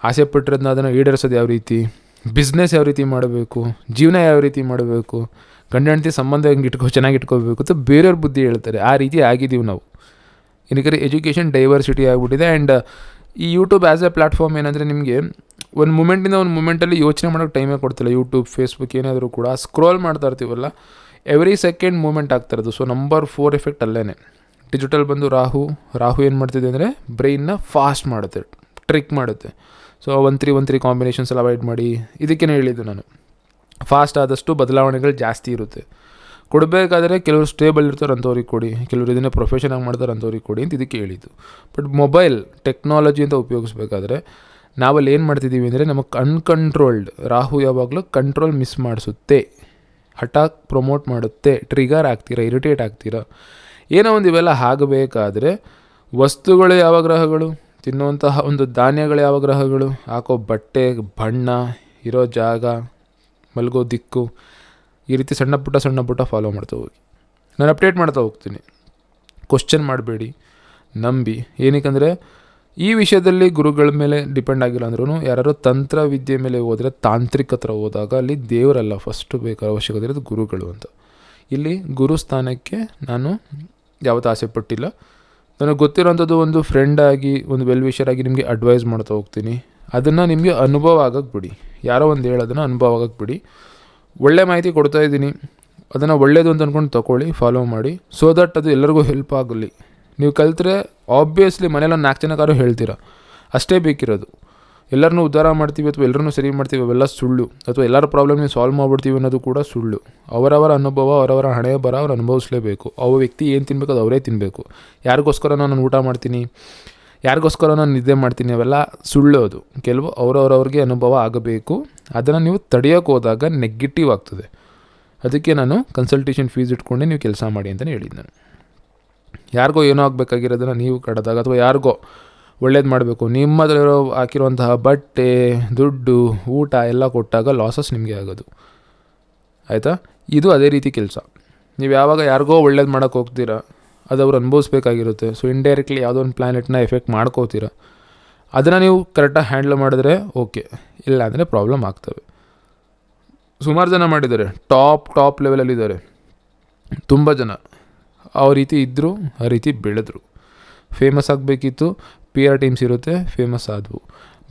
ಆಸೆ ಪಟ್ಟಿರೋದನ್ನ ಅದನ್ನು ಈಡೇರಿಸೋದು ಯಾವ ರೀತಿ? ಬಿಸ್ನೆಸ್ ಯಾವ ರೀತಿ ಮಾಡಬೇಕು? ಜೀವನ ಯಾವ ರೀತಿ ಮಾಡಬೇಕು? ಗಂಡ ಹೆಂಡತಿ ಸಂಬಂಧ ಹೆಂಗೆ ಇಟ್ಕೋ, ಚೆನ್ನಾಗಿ ಇಟ್ಕೋಬೇಕು ಅಂತ ಬೇರೆಯವ್ರ ಬುದ್ಧಿ ಹೇಳ್ತಾರೆ. ಆ ರೀತಿ ಆಗಿದ್ದೀವಿ ನಾವು. ಏನಕ್ಕೆ ಎಜುಕೇಷನ್ ಡೈವರ್ಸಿಟಿ ಆಗಿಬಿಟ್ಟಿದೆ ಆ್ಯಂಡ್ ಈ ಯೂಟ್ಯೂಬ್ ಆ್ಯಸ್ ಎ ಪ್ಲಾಟ್ಫಾರ್ಮ್ ಏನಂದರೆ ನಿಮಗೆ ಒಂದು ಮೂಮೆಂಟಿಂದ ಒಂದು ಮೂಮೆಂಟಲ್ಲಿ ಯೋಚನೆ ಮಾಡೋಕ್ಕೆ ಟೈಮೇ ಕೊಡ್ತಿಲ್ಲ. ಯೂಟ್ಯೂಬ್ ಫೇಸ್ಬುಕ್ ಏನಾದರೂ ಕೂಡ ಸ್ಕ್ರೋಲ್ ಮಾಡ್ತಾ ಇರ್ತೀವಲ್ಲ ಎವ್ರಿ ಸೆಕೆಂಡ್ ಮೂಮೆಂಟ್ ಆಗ್ತಿರೋದು ಸೊ ನಂಬರ್ ಫೋರ್ ಎಫೆಕ್ಟ್ ಅಲ್ಲೇ ಡಿಜಿಟಲ್ ಬಂದು ರಾಹು ರಾಹು ಏನು ಮಾಡ್ತಿದೆ ಅಂದರೆ ಬ್ರೈನ್ನ ಫಾಸ್ಟ್ ಮಾಡುತ್ತೆ ಟ್ರಿಕ್ ಮಾಡುತ್ತೆ. So one three one three combinations ಎಲ್ಲ ಅವಾಯ್ಡ್ ಮಾಡಿ, ಇದಕ್ಕೇನೆ ಹೇಳಿದ್ದು ನಾನು. ಫಾಸ್ಟ್ ಆದಷ್ಟು ಬದಲಾವಣೆಗಳು ಜಾಸ್ತಿ ಇರುತ್ತೆ. ಕೊಡಬೇಕಾದ್ರೆ ಕೆಲವರು ಸ್ಟೇಬಲ್ ಇರ್ತಾರೆ, ಅಂಥವ್ರಿಗೆ ಕೊಡಿ. ಕೆಲವರು ಇದನ್ನೇ ಪ್ರೊಫೆಷನಾಗಿ ಮಾಡ್ತಾರೆ, ಅಂಥವ್ರಿಗೆ ಕೊಡಿ ಅಂತ ಇದಕ್ಕೆ ಹೇಳಿದ್ದು. ಬಟ್ ಮೊಬೈಲ್ ಟೆಕ್ನಾಲಜಿ ಅಂತ ಉಪಯೋಗಿಸ್ಬೇಕಾದ್ರೆ ನಾವಲ್ಲಿ ಏನು ಮಾಡ್ತಿದ್ದೀವಿ ಅಂದರೆ ನಮಗೆ ಅನ್ಕಂಟ್ರೋಲ್ಡ್ ರಾಹು ಯಾವಾಗಲೂ ಕಂಟ್ರೋಲ್ ಮಿಸ್ ಮಾಡಿಸುತ್ತೆ. ಹಠಾಕ್ ಪ್ರಮೋಟ್ ಮಾಡುತ್ತೆ ಟ್ರಿಗರ್ ಆಗ್ತೀರಾ ಇರಿಟೇಟ್ ಆಗ್ತೀರಾ? ಏನೋ ಒಂದು ಇವೆಲ್ಲ ಆಗಬೇಕಾದ್ರೆ ವಸ್ತುಗಳು ಯಾವ ಗ್ರಹಗಳು? ತಿನ್ನುವಂತಹ ಒಂದು ಧಾನ್ಯಗಳು ಯಾವ ಗ್ರಹಗಳು? ಹಾಕೋ ಬಟ್ಟೆ, ಬಣ್ಣ, ಇರೋ ಜಾಗ, ಮಲಗೋ ದಿಕ್ಕು ಈ ರೀತಿ ಸಣ್ಣ ಪುಟ್ಟ ಸಣ್ಣ ಪುಟ್ಟ ಫಾಲೋ ಮಾಡ್ತಾ ಹೋಗಿ. ನಾನು ಅಪ್ಡೇಟ್ ಮಾಡ್ತಾ ಹೋಗ್ತೀನಿ. ಕ್ವಶನ್ ಮಾಡಬೇಡಿ, ನಂಬಿ. ಏನಕ್ಕಂದರೆ, ಈ ವಿಷಯದಲ್ಲಿ ಗುರುಗಳ ಮೇಲೆ ಡಿಪೆಂಡ್ ಆಗಿಲ್ಲ ಅಂದ್ರೂ ಯಾರು ತಂತ್ರ ವಿದ್ಯೆ ಮೇಲೆ ಹೋದರೆ ತಾಂತ್ರಿಕ ಹತ್ರ ಹೋದಾಗ ಅಲ್ಲಿ ದೇವರಲ್ಲ ಫಸ್ಟು ಬೇಕಾದ ಅವಶ್ಯಕತೆ ಇರೋದು ಗುರುಗಳು ಅಂತ. ಇಲ್ಲಿ ಗುರು ಸ್ಥಾನಕ್ಕೆ ನಾನು ಯಾವತ್ತೂ ಆಸೆ ಪಟ್ಟಿಲ್ಲ. ನನಗೆ ಗೊತ್ತಿರೋಂಥದ್ದು ಒಂದು ಫ್ರೆಂಡ್ ಆಗಿ, ಒಂದು ವೆಲ್ ವಿಷರ್ ಆಗಿ ನಿಮಗೆ ಅಡ್ವೈಸ್ ಮಾಡ್ತಾ ಹೋಗ್ತೀನಿ. ಅದನ್ನು ನಿಮಗೆ ಅನುಭವ ಆಗಕ್ಕೆ ಬಿಡಿ. ಯಾರೋ ಒಂದು ಹೇಳೋದನ್ನು ಅನುಭವ ಆಗಕ್ಕೆ ಬಿಡಿ. ಒಳ್ಳೆ ಮಾಹಿತಿ ಕೊಡ್ತಾ ಇದ್ದೀನಿ. ಅದನ್ನು ಒಳ್ಳೇದು ಅಂತ ಅಂದ್ಕೊಂಡು ತೊಗೊಳ್ಳಿ ಫಾಲೋ ಮಾಡಿ. ಸೊ ದಟ್ ಅದು ಎಲ್ಲರಿಗೂ ಹೆಲ್ಪ್ ಆಗಲಿ. ನೀವು ಕಲಿತ್ರೆ ಆಬ್ವಿಯಸ್ಲಿ ಮನೇಲಿ ನಾಲ್ಕು ಜನಕ್ಕಾರು ಹೇಳ್ತೀರಾ. ಅಷ್ಟೇ ಬೇಕಿರೋದು. ಎಲ್ಲರನ್ನೂ ಉದ್ಧಾರ ಮಾಡ್ತೀವಿ ಅಥವಾ ಎಲ್ಲರನ್ನೂ ಸರಿ ಮಾಡ್ತೀವಿ, ಅವೆಲ್ಲ ಸುಳ್ಳು. ಅಥವಾ ಎಲ್ಲರ ಪ್ರಾಬ್ಲಮ್ನ ಸಾಲ್ವ್ ಮಾಡ್ಬಿಡ್ತೀವಿ ಅನ್ನೋದು ಕೂಡ ಸುಳ್ಳು. ಅವರವರ ಅನುಭವ, ಅವರವರ ಹಣೆ ಬರ ಅವ್ರು ಅನುಭವಿಸಲೇಬೇಕು. ಅವ ವ್ಯಕ್ತಿ ಏನು ತಿನ್ಬೇಕು ಅದು ಅವರೇ ತಿನ್ನಬೇಕು ಯಾರಿಗೋಸ್ಕರ ನಾನು ಊಟ ಮಾಡ್ತೀನಿ? ಯಾರಿಗೋಸ್ಕರ ನಾನು ನಿದ್ದೆ ಮಾಡ್ತೀನಿ? ಅವೆಲ್ಲ ಸುಳ್ಳು ಅದು. ಕೆಲವು ಅವರವರವ್ರಿಗೆ ಅನುಭವ ಆಗಬೇಕು. ಅದನ್ನು ನೀವು ತಡೆಯೋಕೆ ಹೋದಾಗ ನೆಗೆಟಿವ್ ಆಗ್ತದೆ. ಅದಕ್ಕೆ ನಾನು ಕನ್ಸಲ್ಟೇಷನ್ ಫೀಸ್ ಇಟ್ಕೊಂಡೆ, ನೀವು ಕೆಲಸ ಮಾಡಿ ಅಂತಲೇ ಹೇಳಿದ್ದೆ ನಾನು. ಯಾರಿಗೋ ಏನೋ ಆಗಬೇಕಾಗಿರೋದನ್ನು ನೀವು ಕಡದಾಗ ಅಥವಾ ಯಾರಿಗೋ ಒಳ್ಳೇದು ಮಾಡಬೇಕು ನಿಮ್ಮದಲ್ಲಿರೋ ಹಾಕಿರುವಂತಹ ಬಟ್ಟೆ, ದುಡ್ಡು, ಊಟ ಎಲ್ಲ ಕೊಟ್ಟಾಗ ಲಾಸಸ್ ನಿಮಗೆ ಆಗೋದು. ಆಯಿತಾ? ಇದು ಅದೇ ರೀತಿ ಕೆಲಸ. ನೀವು ಯಾವಾಗ ಯಾರಿಗೋ ಒಳ್ಳೇದು ಮಾಡೋಕ್ಕೆ ಹೋಗ್ತೀರಾ, ಅದು ಅವ್ರು ಅನುಭವಿಸ್ಬೇಕಾಗಿರುತ್ತೆ. ಸೊ ಇಂಡೈರೆಕ್ಟ್ಲಿ ಯಾವುದೋ ಒಂದು ಪ್ಲ್ಯಾನೆಟ್ನ ಎಫೆಕ್ಟ್ ಮಾಡ್ಕೋತೀರ. ಅದನ್ನು ನೀವು ಕರೆಕ್ಟಾಗಿ ಹ್ಯಾಂಡಲ್ ಮಾಡಿದ್ರೆ ಓಕೆ ಇಲ್ಲ ಅಂದರೆ ಪ್ರಾಬ್ಲಮ್ ಆಗ್ತವೆ. ಸುಮಾರು ಜನ ಮಾಡಿದ್ದಾರೆ. ಟಾಪ್ ಟಾಪ್ ಲೆವೆಲಲ್ಲಿದ್ದಾರೆ ತುಂಬ ಜನ. ಆ ರೀತಿ ಇದ್ದರು ಆ ರೀತಿ ಬೆಳೆದ್ರು. ಫೇಮಸ್ ಆಗಬೇಕಿತ್ತು ಪಿ ಆರ್ ಟೀಮ್ಸ್ ಇರುತ್ತೆ ಫೇಮಸ್ ಆದವು.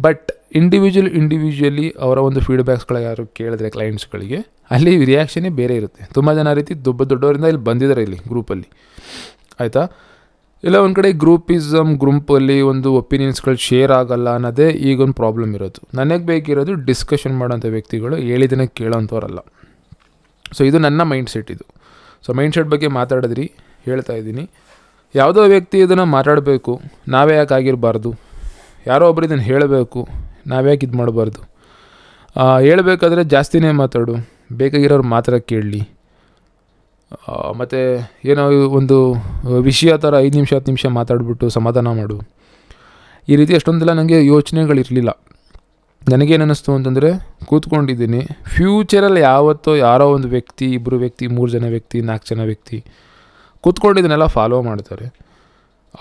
ಬಟ್ ಇಂಡಿವಿಜುವಲ್ ಇಂಡಿವಿಜುವಲಿ ಅವರ ಒಂದು ಫೀಡ್ಬ್ಯಾಕ್ಸ್ಗಳು ಯಾರು ಕೇಳಿದ್ರೆ ಕ್ಲೈಂಟ್ಸ್ಗಳಿಗೆ ಅಲ್ಲಿ ರಿಯಾಕ್ಷನೇ ಬೇರೆ ಇರುತ್ತೆ. ತುಂಬ ಜನ ರೀತಿ ದೊಡ್ಡ, ದೊಡ್ಡವರಿಂದ ಇಲ್ಲಿ ಬಂದಿದ್ದಾರೆ ಇಲ್ಲಿ ಗ್ರೂಪಲ್ಲಿ ಆಯಿತಾ? ಇಲ್ಲ, ಒಂದು ಕಡೆ ಗ್ರೂಪಿಸಮ್ ಗ್ರೂಪಲ್ಲಿ ಒಂದು ಒಪಿನಿಯನ್ಸ್ಗಳು ಶೇರ್ ಆಗಲ್ಲ ಅನ್ನೋದೇ ಈಗೊಂದು ಪ್ರಾಬ್ಲಮ್ ಇರೋದು. ನನಗೆ ಬೇಕಿರೋದು ಡಿಸ್ಕಷನ್ ಮಾಡೋಂಥ ವ್ಯಕ್ತಿಗಳು ಹೇಳಿದ್ದನ್ನ ಕೇಳೋಂಥವ್ರಲ್ಲ. ಸೊ ಇದು ನನ್ನ ಮೈಂಡ್ ಸೆಟ್ ಇದು. ಸೊ ಮೈಂಡ್ ಸೆಟ್ ಬಗ್ಗೆ ಮಾತಾಡಿದ್ರಿ, ಹೇಳ್ತಾ ಇದ್ದೀನಿ. ಯಾವುದೋ ವ್ಯಕ್ತಿ ಇದನ್ನು ಮಾತಾಡಬೇಕು, ನಾವೇ ಯಾಕೆ ಆಗಿರಬಾರ್ದು? ಯಾರೋ ಒಬ್ರು ಇದನ್ನು ಹೇಳಬೇಕು ನಾವ್ಯಾಕೆ ಇದು ಮಾಡಬಾರ್ದು? ಹೇಳಬೇಕಾದ್ರೆ ಜಾಸ್ತಿನೇ ಮಾತಾಡು, ಬೇಕಾಗಿರೋರು ಮಾತ್ರ ಕೇಳಲಿ. ಮತ್ತು ಏನೋ ಒಂದು ವಿಷಯ ಥರ ಐದು ನಿಮಿಷ, ಹತ್ತು ನಿಮಿಷ ಮಾತಾಡ್ಬಿಟ್ಟು ಸಮಾಧಾನ ಮಾಡು. ಈ ರೀತಿ ಅಷ್ಟೊಂದೆಲ್ಲ ನನಗೆ ಯೋಚನೆಗಳಿರಲಿಲ್ಲ. ನನಗೇನು ಅನ್ನಿಸ್ತು ಅಂತಂದರೆ ಕೂತ್ಕೊಂಡಿದ್ದೀನಿ. ಫ್ಯೂಚರಲ್ಲಿ ಯಾವತ್ತೋ ಯಾರೋ ಒಂದು ವ್ಯಕ್ತಿ ಇಬ್ಬರು ವ್ಯಕ್ತಿ, ಮೂರು ಜನ ವ್ಯಕ್ತಿ, ನಾಲ್ಕು ಜನ ವ್ಯಕ್ತಿ ಕೂತ್ಕೊಂಡಿದ್ದನ್ನೆಲ್ಲ ಫಾಲೋ ಮಾಡ್ತಾರೆ.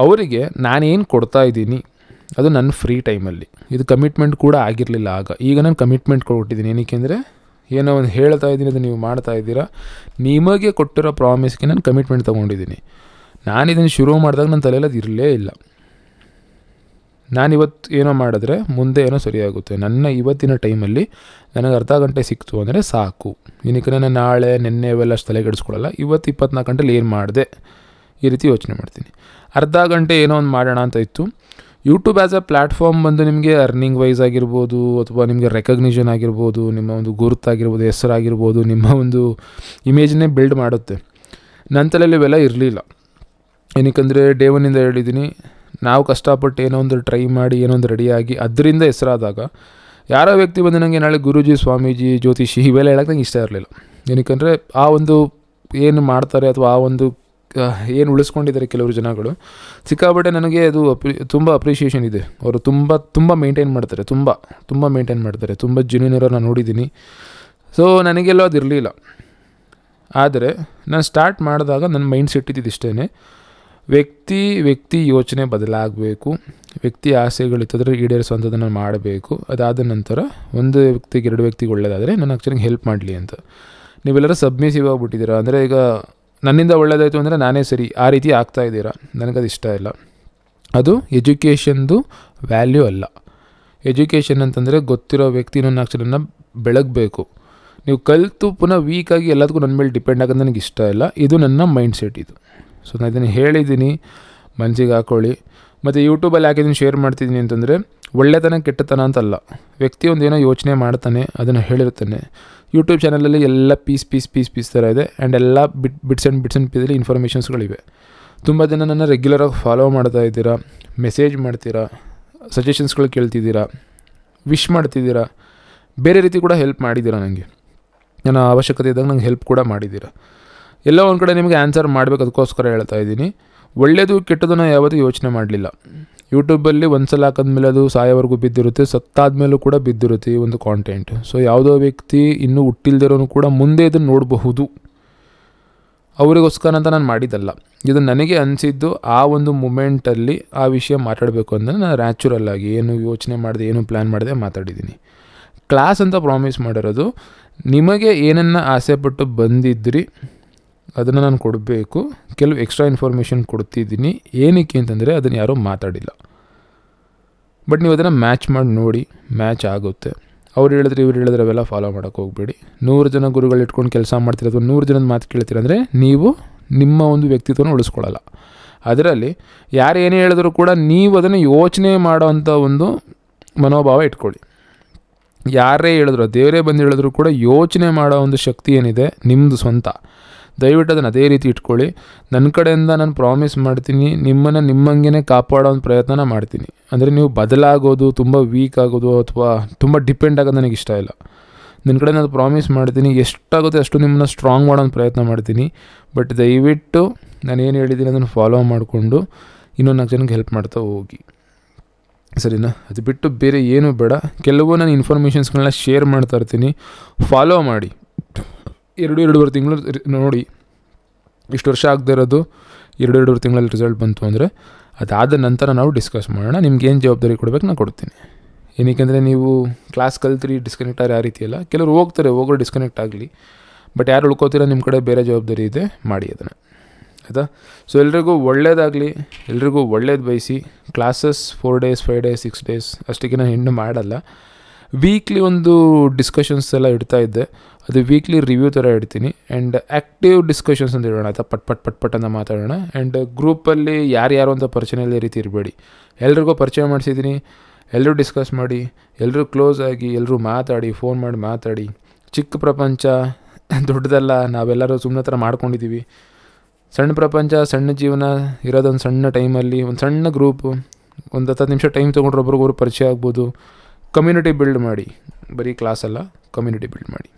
ಅವರಿಗೆ ನಾನೇನು ಕೊಡ್ತಾ ಇದ್ದೀನಿ, ಅದು ನನ್ನ ಫ್ರೀ ಟೈಮಲ್ಲಿ ಇದು ಕಮಿಟ್ಮೆಂಟ್ ಕೂಡ ಆಗಿರಲಿಲ್ಲ ಆಗ. ಈಗ ನಾನು ಕಮಿಟ್ಮೆಂಟ್ ಕೊಟ್ಟಿದ್ದೀನಿ ಏನಕ್ಕೆ ಅಂದರೆ ಏನೋ ಒಂದು ಹೇಳ್ತಾ ಇದ್ದೀನಿ, ಅದು ನೀವು ಮಾಡ್ತಾ ಇದ್ದೀರಾ. ನಿಮಗೆ ಕೊಟ್ಟಿರೋ ಪ್ರಾಮಿಸ್ಗೆ ನಾನು ಕಮಿಟ್ಮೆಂಟ್ ತೊಗೊಂಡಿದ್ದೀನಿ. ನಾನು ಇದನ್ನು ಶುರು ಮಾಡಿದಾಗ ನನ್ನ ತಲೆಯಲ್ಲಿ ಅದು ಇರಲೇ ಇಲ್ಲ. ನಾನು ಇವತ್ತು ಏನೋ ಮಾಡಿದ್ರೆ ಮುಂದೆ ಏನೋ ಸರಿಯಾಗುತ್ತೆ. ನನ್ನ ಇವತ್ತಿನ ಟೈಮಲ್ಲಿ ನನಗೆ ಅರ್ಧ ಗಂಟೆ ಸಿಕ್ತು ಅಂದರೆ ಸಾಕು. ಏನಕ್ಕೆ ನಾನು ನಾಳೆ, ನಿನ್ನೆ ಅವೆಲ್ಲ ಅಷ್ಟು ತಲೆ ಕೆಡಿಸ್ಕೊಳ್ಳಲ್ಲ ಇವತ್ತು ಇಪ್ಪತ್ನಾಲ್ಕು ಗಂಟೆಲಿ ಏನು ಮಾಡಿದೆ? ಈ ರೀತಿ ಯೋಚನೆ ಮಾಡ್ತೀನಿ. ಅರ್ಧ ಗಂಟೆ ಏನೋ ಒಂದು ಮಾಡೋಣ ಅಂತ ಇತ್ತು. ಯೂಟ್ಯೂಬ್ ಆ್ಯಸ್ ಎ ಪ್ಲಾಟ್ಫಾರ್ಮ್ ಬಂದು ನಿಮಗೆ ಅರ್ನಿಂಗ್ ವೈಸ್ ಆಗಿರ್ಬೋದು, ಅಥವಾ ನಿಮಗೆ ರೆಕಗ್ನಿಷನ್ ಆಗಿರ್ಬೋದು, ನಿಮ್ಮ ಒಂದು ಗುರುತಾಗಿರ್ಬೋದು, ಹೆಸರಾಗಿರ್ಬೋದು, ನಿಮ್ಮ ಒಂದು ಇಮೇಜ್ನೇ ಬಿಲ್ಡ್ ಮಾಡುತ್ತೆ. ನನ್ನ ತಲೆಯಲ್ಲಿ ಇವೆಲ್ಲ ಇರಲಿಲ್ಲ. ಏನಕ್ಕಂದರೆ ಡೇ ಒನ್ನಿಂದ ಹೇಳಿದ್ದೀನಿ ನಾವು ಕಷ್ಟಪಟ್ಟು ಏನೋ ಒಂದು ಟ್ರೈ ಮಾಡಿ, ಏನೋ ಒಂದು ರೆಡಿಯಾಗಿ ಅದರಿಂದ ಹೆಸರಾದಾಗ, ಯಾರೋ ವ್ಯಕ್ತಿ ಬಂದು ನನಗೆ ನಾಳೆ ಗುರೂಜಿ, ಸ್ವಾಮೀಜಿ, ಜ್ಯೋತಿಷಿ ಇವೆಲ್ಲ ಹೇಳೋಕ್ಕೆ ನಂಗೆ ಇಷ್ಟ ಇರಲಿಲ್ಲ. ಏನಕ್ಕಂದರೆ ಆ ಒಂದು ಏನು ಮಾಡ್ತಾರೆ ಅಥವಾ ಆ ಒಂದು ಏನು ಉಳಿಸ್ಕೊಂಡಿದ್ದಾರೆ ಕೆಲವರು ಜನಗಳು. ಸಿಕ್ಕಾಪಟ್ಟೆ ನನಗೆ ಅದು ಅಪ್ರಿ, ತುಂಬ ಅಪ್ರಿಷಿಯೇಷನ್ ಇದೆ. ಅವರು ತುಂಬ ತುಂಬ ಮೇಂಟೈನ್ ಮಾಡ್ತಾರೆ, ತುಂಬ ತುಂಬ ಮೇಂಟೈನ್ ಮಾಡ್ತಾರೆ. ತುಂಬ ಜೆನ್ಯೂನರ ನಾನು ನೋಡಿದ್ದೀನಿ. ಸೊ ನನಗೆಲ್ಲ ಅದು ಇರಲಿಲ್ಲ. ಆದರೆ, ನಾನು ಸ್ಟಾರ್ಟ್ ಮಾಡಿದಾಗ ನನ್ನ ಮೈಂಡ್ ಸೆಟ್ ಇದ್ದಿದ್ದು ಇಷ್ಟೇ ವ್ಯಕ್ತಿ ವ್ಯಕ್ತಿ ಯೋಚನೆ ಬದಲಾಗಬೇಕು. ವ್ಯಕ್ತಿ ಆಸೆಗಳಿತ್ತಂದರೆ ಈಡೇರಿಸುವಂಥದ್ದನ್ನು ಮಾಡಬೇಕು. ಅದಾದ ನಂತರ ಒಂದು ವ್ಯಕ್ತಿಗೆ ಎರಡು ವ್ಯಕ್ತಿಗೆ ಒಳ್ಳೆಯದಾದರೆ ನಾನು ಆ್ಯಕ್ಚುಲಿ ಹೆಲ್ಪ್ ಮಾಡಲಿ ಅಂತ. ನೀವೆಲ್ಲರೂ ಸಬ್ಮಿಸಿವ್ ಆಗಿಬಿಟ್ಟಿದ್ದೀರಾ? ಅಂದರೆ ಈಗ ನನ್ನಿಂದ ಒಳ್ಳೆಯದಾಯಿತು ಅಂದರೆ ನಾನೇ ಸರಿ. ಆ ರೀತಿ ಆಗ್ತಾ ಇದ್ದೀರಾ? ನನಗದು ಇಷ್ಟ ಇಲ್ಲ. ಅದು ಎಜುಕೇಷನ್ದು ವ್ಯಾಲ್ಯೂ ಅಲ್ಲ. ಎಜುಕೇಷನ್ ಅಂತಂದರೆ ಗೊತ್ತಿರೋ ವ್ಯಕ್ತಿ ಇನ್ನೊಂದು ನಾಲ್ಕು ಜನನ ಬೆಳಗಬೇಕು. ನೀವು ಕಲಿತು ಪುನಃ ವೀಕಾಗಿ ಎಲ್ಲದಕ್ಕೂ ನನ್ನ ಮೇಲೆ ಡಿಪೆಂಡ್ ಆಗೋದು ನನಗೆ ಇಷ್ಟ ಇಲ್ಲ. ಇದು ನನ್ನ ಮೈಂಡ್ ಸೆಟ್ ಇದು. ಸೊ ನಾನು ಇದನ್ನು ಹೇಳಿದ್ದೀನಿ. ಮನಸ್ಸಿಗೆ ಹಾಕ್ಕೊಳ್ಳಿ ಮತ್ತು ಯೂಟ್ಯೂಬಲ್ಲಿ ಯಾಕೆ ಇದನ್ನು ಶೇರ್ ಮಾಡ್ತಿದ್ದೀನಿ ಅಂತಂದರೆ, ಒಳ್ಳೆತನ ಕೆಟ್ಟತನ ಅಂತಲ್ಲ. ವ್ಯಕ್ತಿ ಏನೋ ಯೋಚನೆ ಮಾಡ್ತಾನೆ, ಅದನ್ನು ಹೇಳಿರ್ತಾನೆ. ಯೂಟ್ಯೂಬ್ ಚಾನಲಲ್ಲಿ ಎಲ್ಲ ಪೀಸ್ ಪೀಸ್ ಪೀಸ್ ಪೀಸ್ ಥರ ಇದೆ ಆ್ಯಂಡ್ ಎಲ್ಲ bit bits and bits and ಪೀಸಲ್ಲಿ ಇನ್ಫಾರ್ಮೇಷನ್ಸ್ಗಳಿವೆ ತುಂಬ ಜನ ನನ್ನ ರೆಗ್ಯುಲರಾಗಿ ಫಾಲೋ ಮಾಡ್ತಾ ಇದ್ದೀರಾ ಮೆಸೇಜ್ ಮಾಡ್ತೀರಾ ಸಜೆಷನ್ಸ್ಗಳು ಕೇಳ್ತಿದ್ದೀರಾ ವಿಶ್ ಮಾಡ್ತಿದ್ದೀರಾ, ಬೇರೆ ರೀತಿ ಕೂಡ ಹೆಲ್ಪ್ ಮಾಡಿದ್ದೀರಾ ನನಗೆ ನನ್ನ ಅವಶ್ಯಕತೆ ಇದ್ದಾಗ ನಂಗೆ ಹೆಲ್ಪ್ ಕೂಡ ಮಾಡಿದ್ದೀರಾ. ಎಲ್ಲ ಒಂದು ಕಡೆ ನಿಮಗೆ ಆನ್ಸರ್ ಮಾಡಬೇಕು, ಅದಕ್ಕೋಸ್ಕರ ಹೇಳ್ತಾ ಇದ್ದೀನಿ. ಒಳ್ಳೆಯದು ಕೆಟ್ಟದನ್ನು ಯಾವತ್ತೂ ಯೋಚನೆ ಮಾಡಲಿಲ್ಲ. ಯೂಟ್ಯೂಬಲ್ಲಿ ಒಂದು ಸಲ ಹಾಕಿದ್ಮೇಲೆ ಅದು ಸಾಯೋವರೆಗೂ ಬಿದ್ದಿರುತ್ತೆ, ಸತ್ತಾದ್ಮೇಲೂ ಕೂಡ ಬಿದ್ದಿರುತ್ತೆ ಈ ಒಂದು ಕಾಂಟೆಂಟ್ ಸೊ ಯಾವುದೋ ವ್ಯಕ್ತಿ ಇನ್ನೂ ಹುಟ್ಟಿಲ್ದಿರೋನು ಕೂಡ ಮುಂದೆ ಇದನ್ನು ನೋಡಬಹುದು. ಅವರಿಗೋಸ್ಕರ ಅಂತ ನಾನು ಮಾಡಿದ್ದಲ್ಲ. ಇದು ನನಗೆ ಅನಿಸಿದ್ದು ಆ ಒಂದು ಮೂಮೆಂಟಲ್ಲಿ ಆ ವಿಷಯ ಮಾತಾಡಬೇಕು ಅಂದರೆ ನಾನು ನ್ಯಾಚುರಲ್ ಆಗಿ ಏನು ಯೋಚನೆ ಮಾಡಿದೆ, ಏನು ಪ್ಲ್ಯಾನ್ ಮಾಡಿದೆ ಮಾತಾಡಿದ್ದೀನಿ. ಕ್ಲಾಸ್ ಅಂತ ಪ್ರಾಮಿಸ್ ಮಾಡಿರೋದು, ನಿಮಗೆ ಏನನ್ನು ಆಸೆಪಟ್ಟು ಬಂದಿದ್ರಿ ಅದನ್ನು ನಾನು ಕೊಡಬೇಕು. ಕೆಲವು ಎಕ್ಸ್ಟ್ರಾ ಇನ್ಫಾರ್ಮೇಷನ್ ಕೊಡ್ತಿದ್ದೀನಿ. ಏನಕ್ಕೆ ಅಂತಂದರೆ ಅದನ್ನು ಯಾರೂ ಮಾತಾಡಿಲ್ಲ. ಬಟ್ ನೀವು ಅದನ್ನು ಮ್ಯಾಚ್ ಮಾಡಿ ನೋಡಿ ಮ್ಯಾಚ್ ಆಗುತ್ತೆ. ಅವ್ರು ಹೇಳಿದ್ರೆ ಇವ್ರು ಹೇಳಿದ್ರೆ ಅವೆಲ್ಲ ಫಾಲೋ ಮಾಡೋಕ್ಕೆ ಹೋಗಬೇಡಿ. ನೂರು ಜನ ಗುರುಗಳು ಇಟ್ಕೊಂಡು ಕೆಲಸ ಮಾಡ್ತೀರ ಅಥವಾ ನೂರು ಜನದ ಮಾತು ಕೇಳ್ತೀರಂದರೆ ನೀವು ನಿಮ್ಮ ಒಂದು ವ್ಯಕ್ತಿತ್ವನ ಉಳಿಸ್ಕೊಳ್ಳಲ್ಲ. ಅದರಲ್ಲಿ ಯಾರು ಏನೇ ಹೇಳಿದ್ರು ಕೂಡ ನೀವು ಅದನ್ನು ಯೋಚನೆ ಮಾಡೋವಂಥ ಒಂದು ಮನೋಭಾವ ಇಟ್ಕೊಳ್ಳಿ. ಯಾರೇ ಹೇಳಿದ್ರು, ದೇವರೇ ಬಂದು ಹೇಳಿದ್ರು ಕೂಡ ಯೋಚನೆ ಮಾಡೋ ಒಂದು ಶಕ್ತಿ ಏನಿದೆ ನಿಮ್ಮದು ಸ್ವಂತ. ದಯವಿಟ್ಟು ಅದನ್ನು ಅದೇ ರೀತಿ ಇಟ್ಕೊಳ್ಳಿ. ನನ್ನ ಕಡೆಯಿಂದ ನಾನು ಪ್ರಾಮಿಸ್ ಮಾಡ್ತೀನಿ, ನಿಮ್ಮನ್ನು ನಿಮ್ಮಂಗೆ ಕಾಪಾಡೋ ಒಂದು ಪ್ರಯತ್ನ ಮಾಡ್ತೀನಿ. ಅಂದರೆ ನೀವು ಬದಲಾಗೋದು, ತುಂಬ ವೀಕ್ ಆಗೋದು ಅಥವಾ ತುಂಬ ಡಿಪೆಂಡ್ ಆಗೋದು ನನಗೆ ಇಷ್ಟ ಇಲ್ಲ. ನನ್ನ ಕಡೆ ನಾನು ಪ್ರಾಮಿಸ್ ಮಾಡ್ತೀನಿ, ಎಷ್ಟಾಗುತ್ತೆ ಅಷ್ಟು ನಿಮ್ಮನ್ನ ಸ್ಟ್ರಾಂಗ್ ಮಾಡೋ ಒಂದು ಪ್ರಯತ್ನ ಮಾಡ್ತೀನಿ. ಬಟ್ ದಯವಿಟ್ಟು ನಾನು ಏನು ಹೇಳಿದ್ದೀನಿ ಅದನ್ನು ಫಾಲೋ ಮಾಡಿಕೊಂಡು ಇನ್ನೊಂದು ನಾಲ್ಕು ಜನಕ್ಕೆ ಹೆಲ್ಪ್ ಮಾಡ್ತಾ ಹೋಗಿ. ಸರಿನಾ? ಅದು ಬಿಟ್ಟು ಬೇರೆ ಏನೂ ಬೇಡ. ಕೆಲವು ನಾನು ಇನ್ಫಾರ್ಮೇಷನ್ಸ್ಗಳನ್ನ ಶೇರ್ ಮಾಡ್ತಾ ಇರ್ತೀನಿ. ಫಾಲೋ ಮಾಡಿ. ಎರಡು, ಎರಡೂವರೆ ತಿಂಗಳು ನೋಡಿ, ಇಷ್ಟು ವರ್ಷ ಆಗದೇ ಇರೋದು, ಎರಡು, ಎರಡೂವರೆ ತಿಂಗಳಲ್ಲಿ ರಿಸಲ್ಟ್ ಬಂತು ಅಂದರೆ, ಅದಾದ ನಂತರ ನಾವು ಡಿಸ್ಕಸ್ ಮಾಡೋಣ, ನಿಮ್ಗೆ ಏನು ಜವಾಬ್ದಾರಿ ಕೊಡಬೇಕು ನಾನು ಕೊಡ್ತೀನಿ. ಏನಕ್ಕೆಂದರೆ ನೀವು ಕ್ಲಾಸ್ ಕಲ್ತ್ರಿ ಡಿಸ್ಕನೆಕ್ಟ್ ಆಗಿ ಆ ರೀತಿ ಕೆಲವರು ಹೋಗ್ತಾರೆ, ಹೋಗೋರು ಡಿಸ್ಕನೆಕ್ಟ್ ಆಗಲಿ. ಬಟ್ ಯಾರು ಉಳ್ಕೋತೀರ ನಿಮ್ಮ ಕಡೆ ಬೇರೆ ಜವಾಬ್ದಾರಿ ಇದೆ, ಮಾಡಿ ಅದನ್ನು. ಆಯಿತಾ? ಸೊ ಎಲ್ರಿಗೂ ಒಳ್ಳೇದಾಗಲಿ, ಎಲ್ರಿಗೂ ಒಳ್ಳೇದು ಬಯಸಿ classes four days five days six days ಅಷ್ಟಕ್ಕೆ ನಾನು ಹೆಣ್ಣು ಮಾಡಲ್ಲ. ವೀಕ್ಲಿ ಒಂದು ಡಿಸ್ಕಷನ್ಸ್ ಎಲ್ಲ ಇಡ್ತಾ ಇದ್ದೆ. ಅದು ವೀಕ್ಲಿ ರಿವ್ಯೂ ಥರ ಇಡ್ತೀನಿ. ಆ್ಯಂಡ್ ಆ್ಯಕ್ಟಿವ್ ಡಿಸ್ಕಷನ್ಸ್ ಅಂತ ಹೇಳೋಣ. ಆಯಿತಾ? ಪಟ್ ಪಟ್ ಪಟ್ ಪಟ್ ಅಂತ ಮಾತಾಡೋಣ. ಆ್ಯಂಡ್ ಗ್ರೂಪಲ್ಲಿ ಯಾರ್ಯಾರು ಅಂತ ಪರಿಚಯ ಇಲ್ಲದೆ ರೀತಿ ಇರಬೇಡಿ. ಎಲ್ರಿಗೂ ಪರಿಚಯ ಮಾಡಿಸಿದ್ದೀನಿ. ಎಲ್ಲರೂ ಡಿಸ್ಕಸ್ ಮಾಡಿ ಎಲ್ಲರೂ ಕ್ಲೋಸ್ ಆಗಿ ಎಲ್ಲರೂ ಮಾತಾಡಿ ಫೋನ್ ಮಾಡಿ ಮಾತಾಡಿ. ಚಿಕ್ಕ ಪ್ರಪಂಚ, ದೊಡ್ಡದಲ್ಲ, ನಾವೆಲ್ಲರೂ ಸುಮ್ಮನೆ ಥರ ಮಾಡ್ಕೊಂಡಿದ್ದೀವಿ ಸಣ್ಣ ಪ್ರಪಂಚ, ಸಣ್ಣ ಜೀವನ ಇರೋದೊಂದು ಸಣ್ಣ ಟೈಮಲ್ಲಿ ಒಂದು ಸಣ್ಣ ಗ್ರೂಪು ಒಂದು ಹತ್ತು ನಿಮಿಷ ಟೈಮ್ ತೊಗೊಂಡ್ರೆ ಒಬ್ರಿಗೊಬ್ರು ಪರಿಚಯ ಆಗ್ಬೋದು. ಕಮ್ಯುನಿಟಿ ಬಿಲ್ಡ್ ಮಾಡಿ. ಬರೀ ಕ್ಲಾಸಲ್ಲ ಕಮ್ಯುನಿಟಿ ಬಿಲ್ಡ್ ಮಾಡಿ.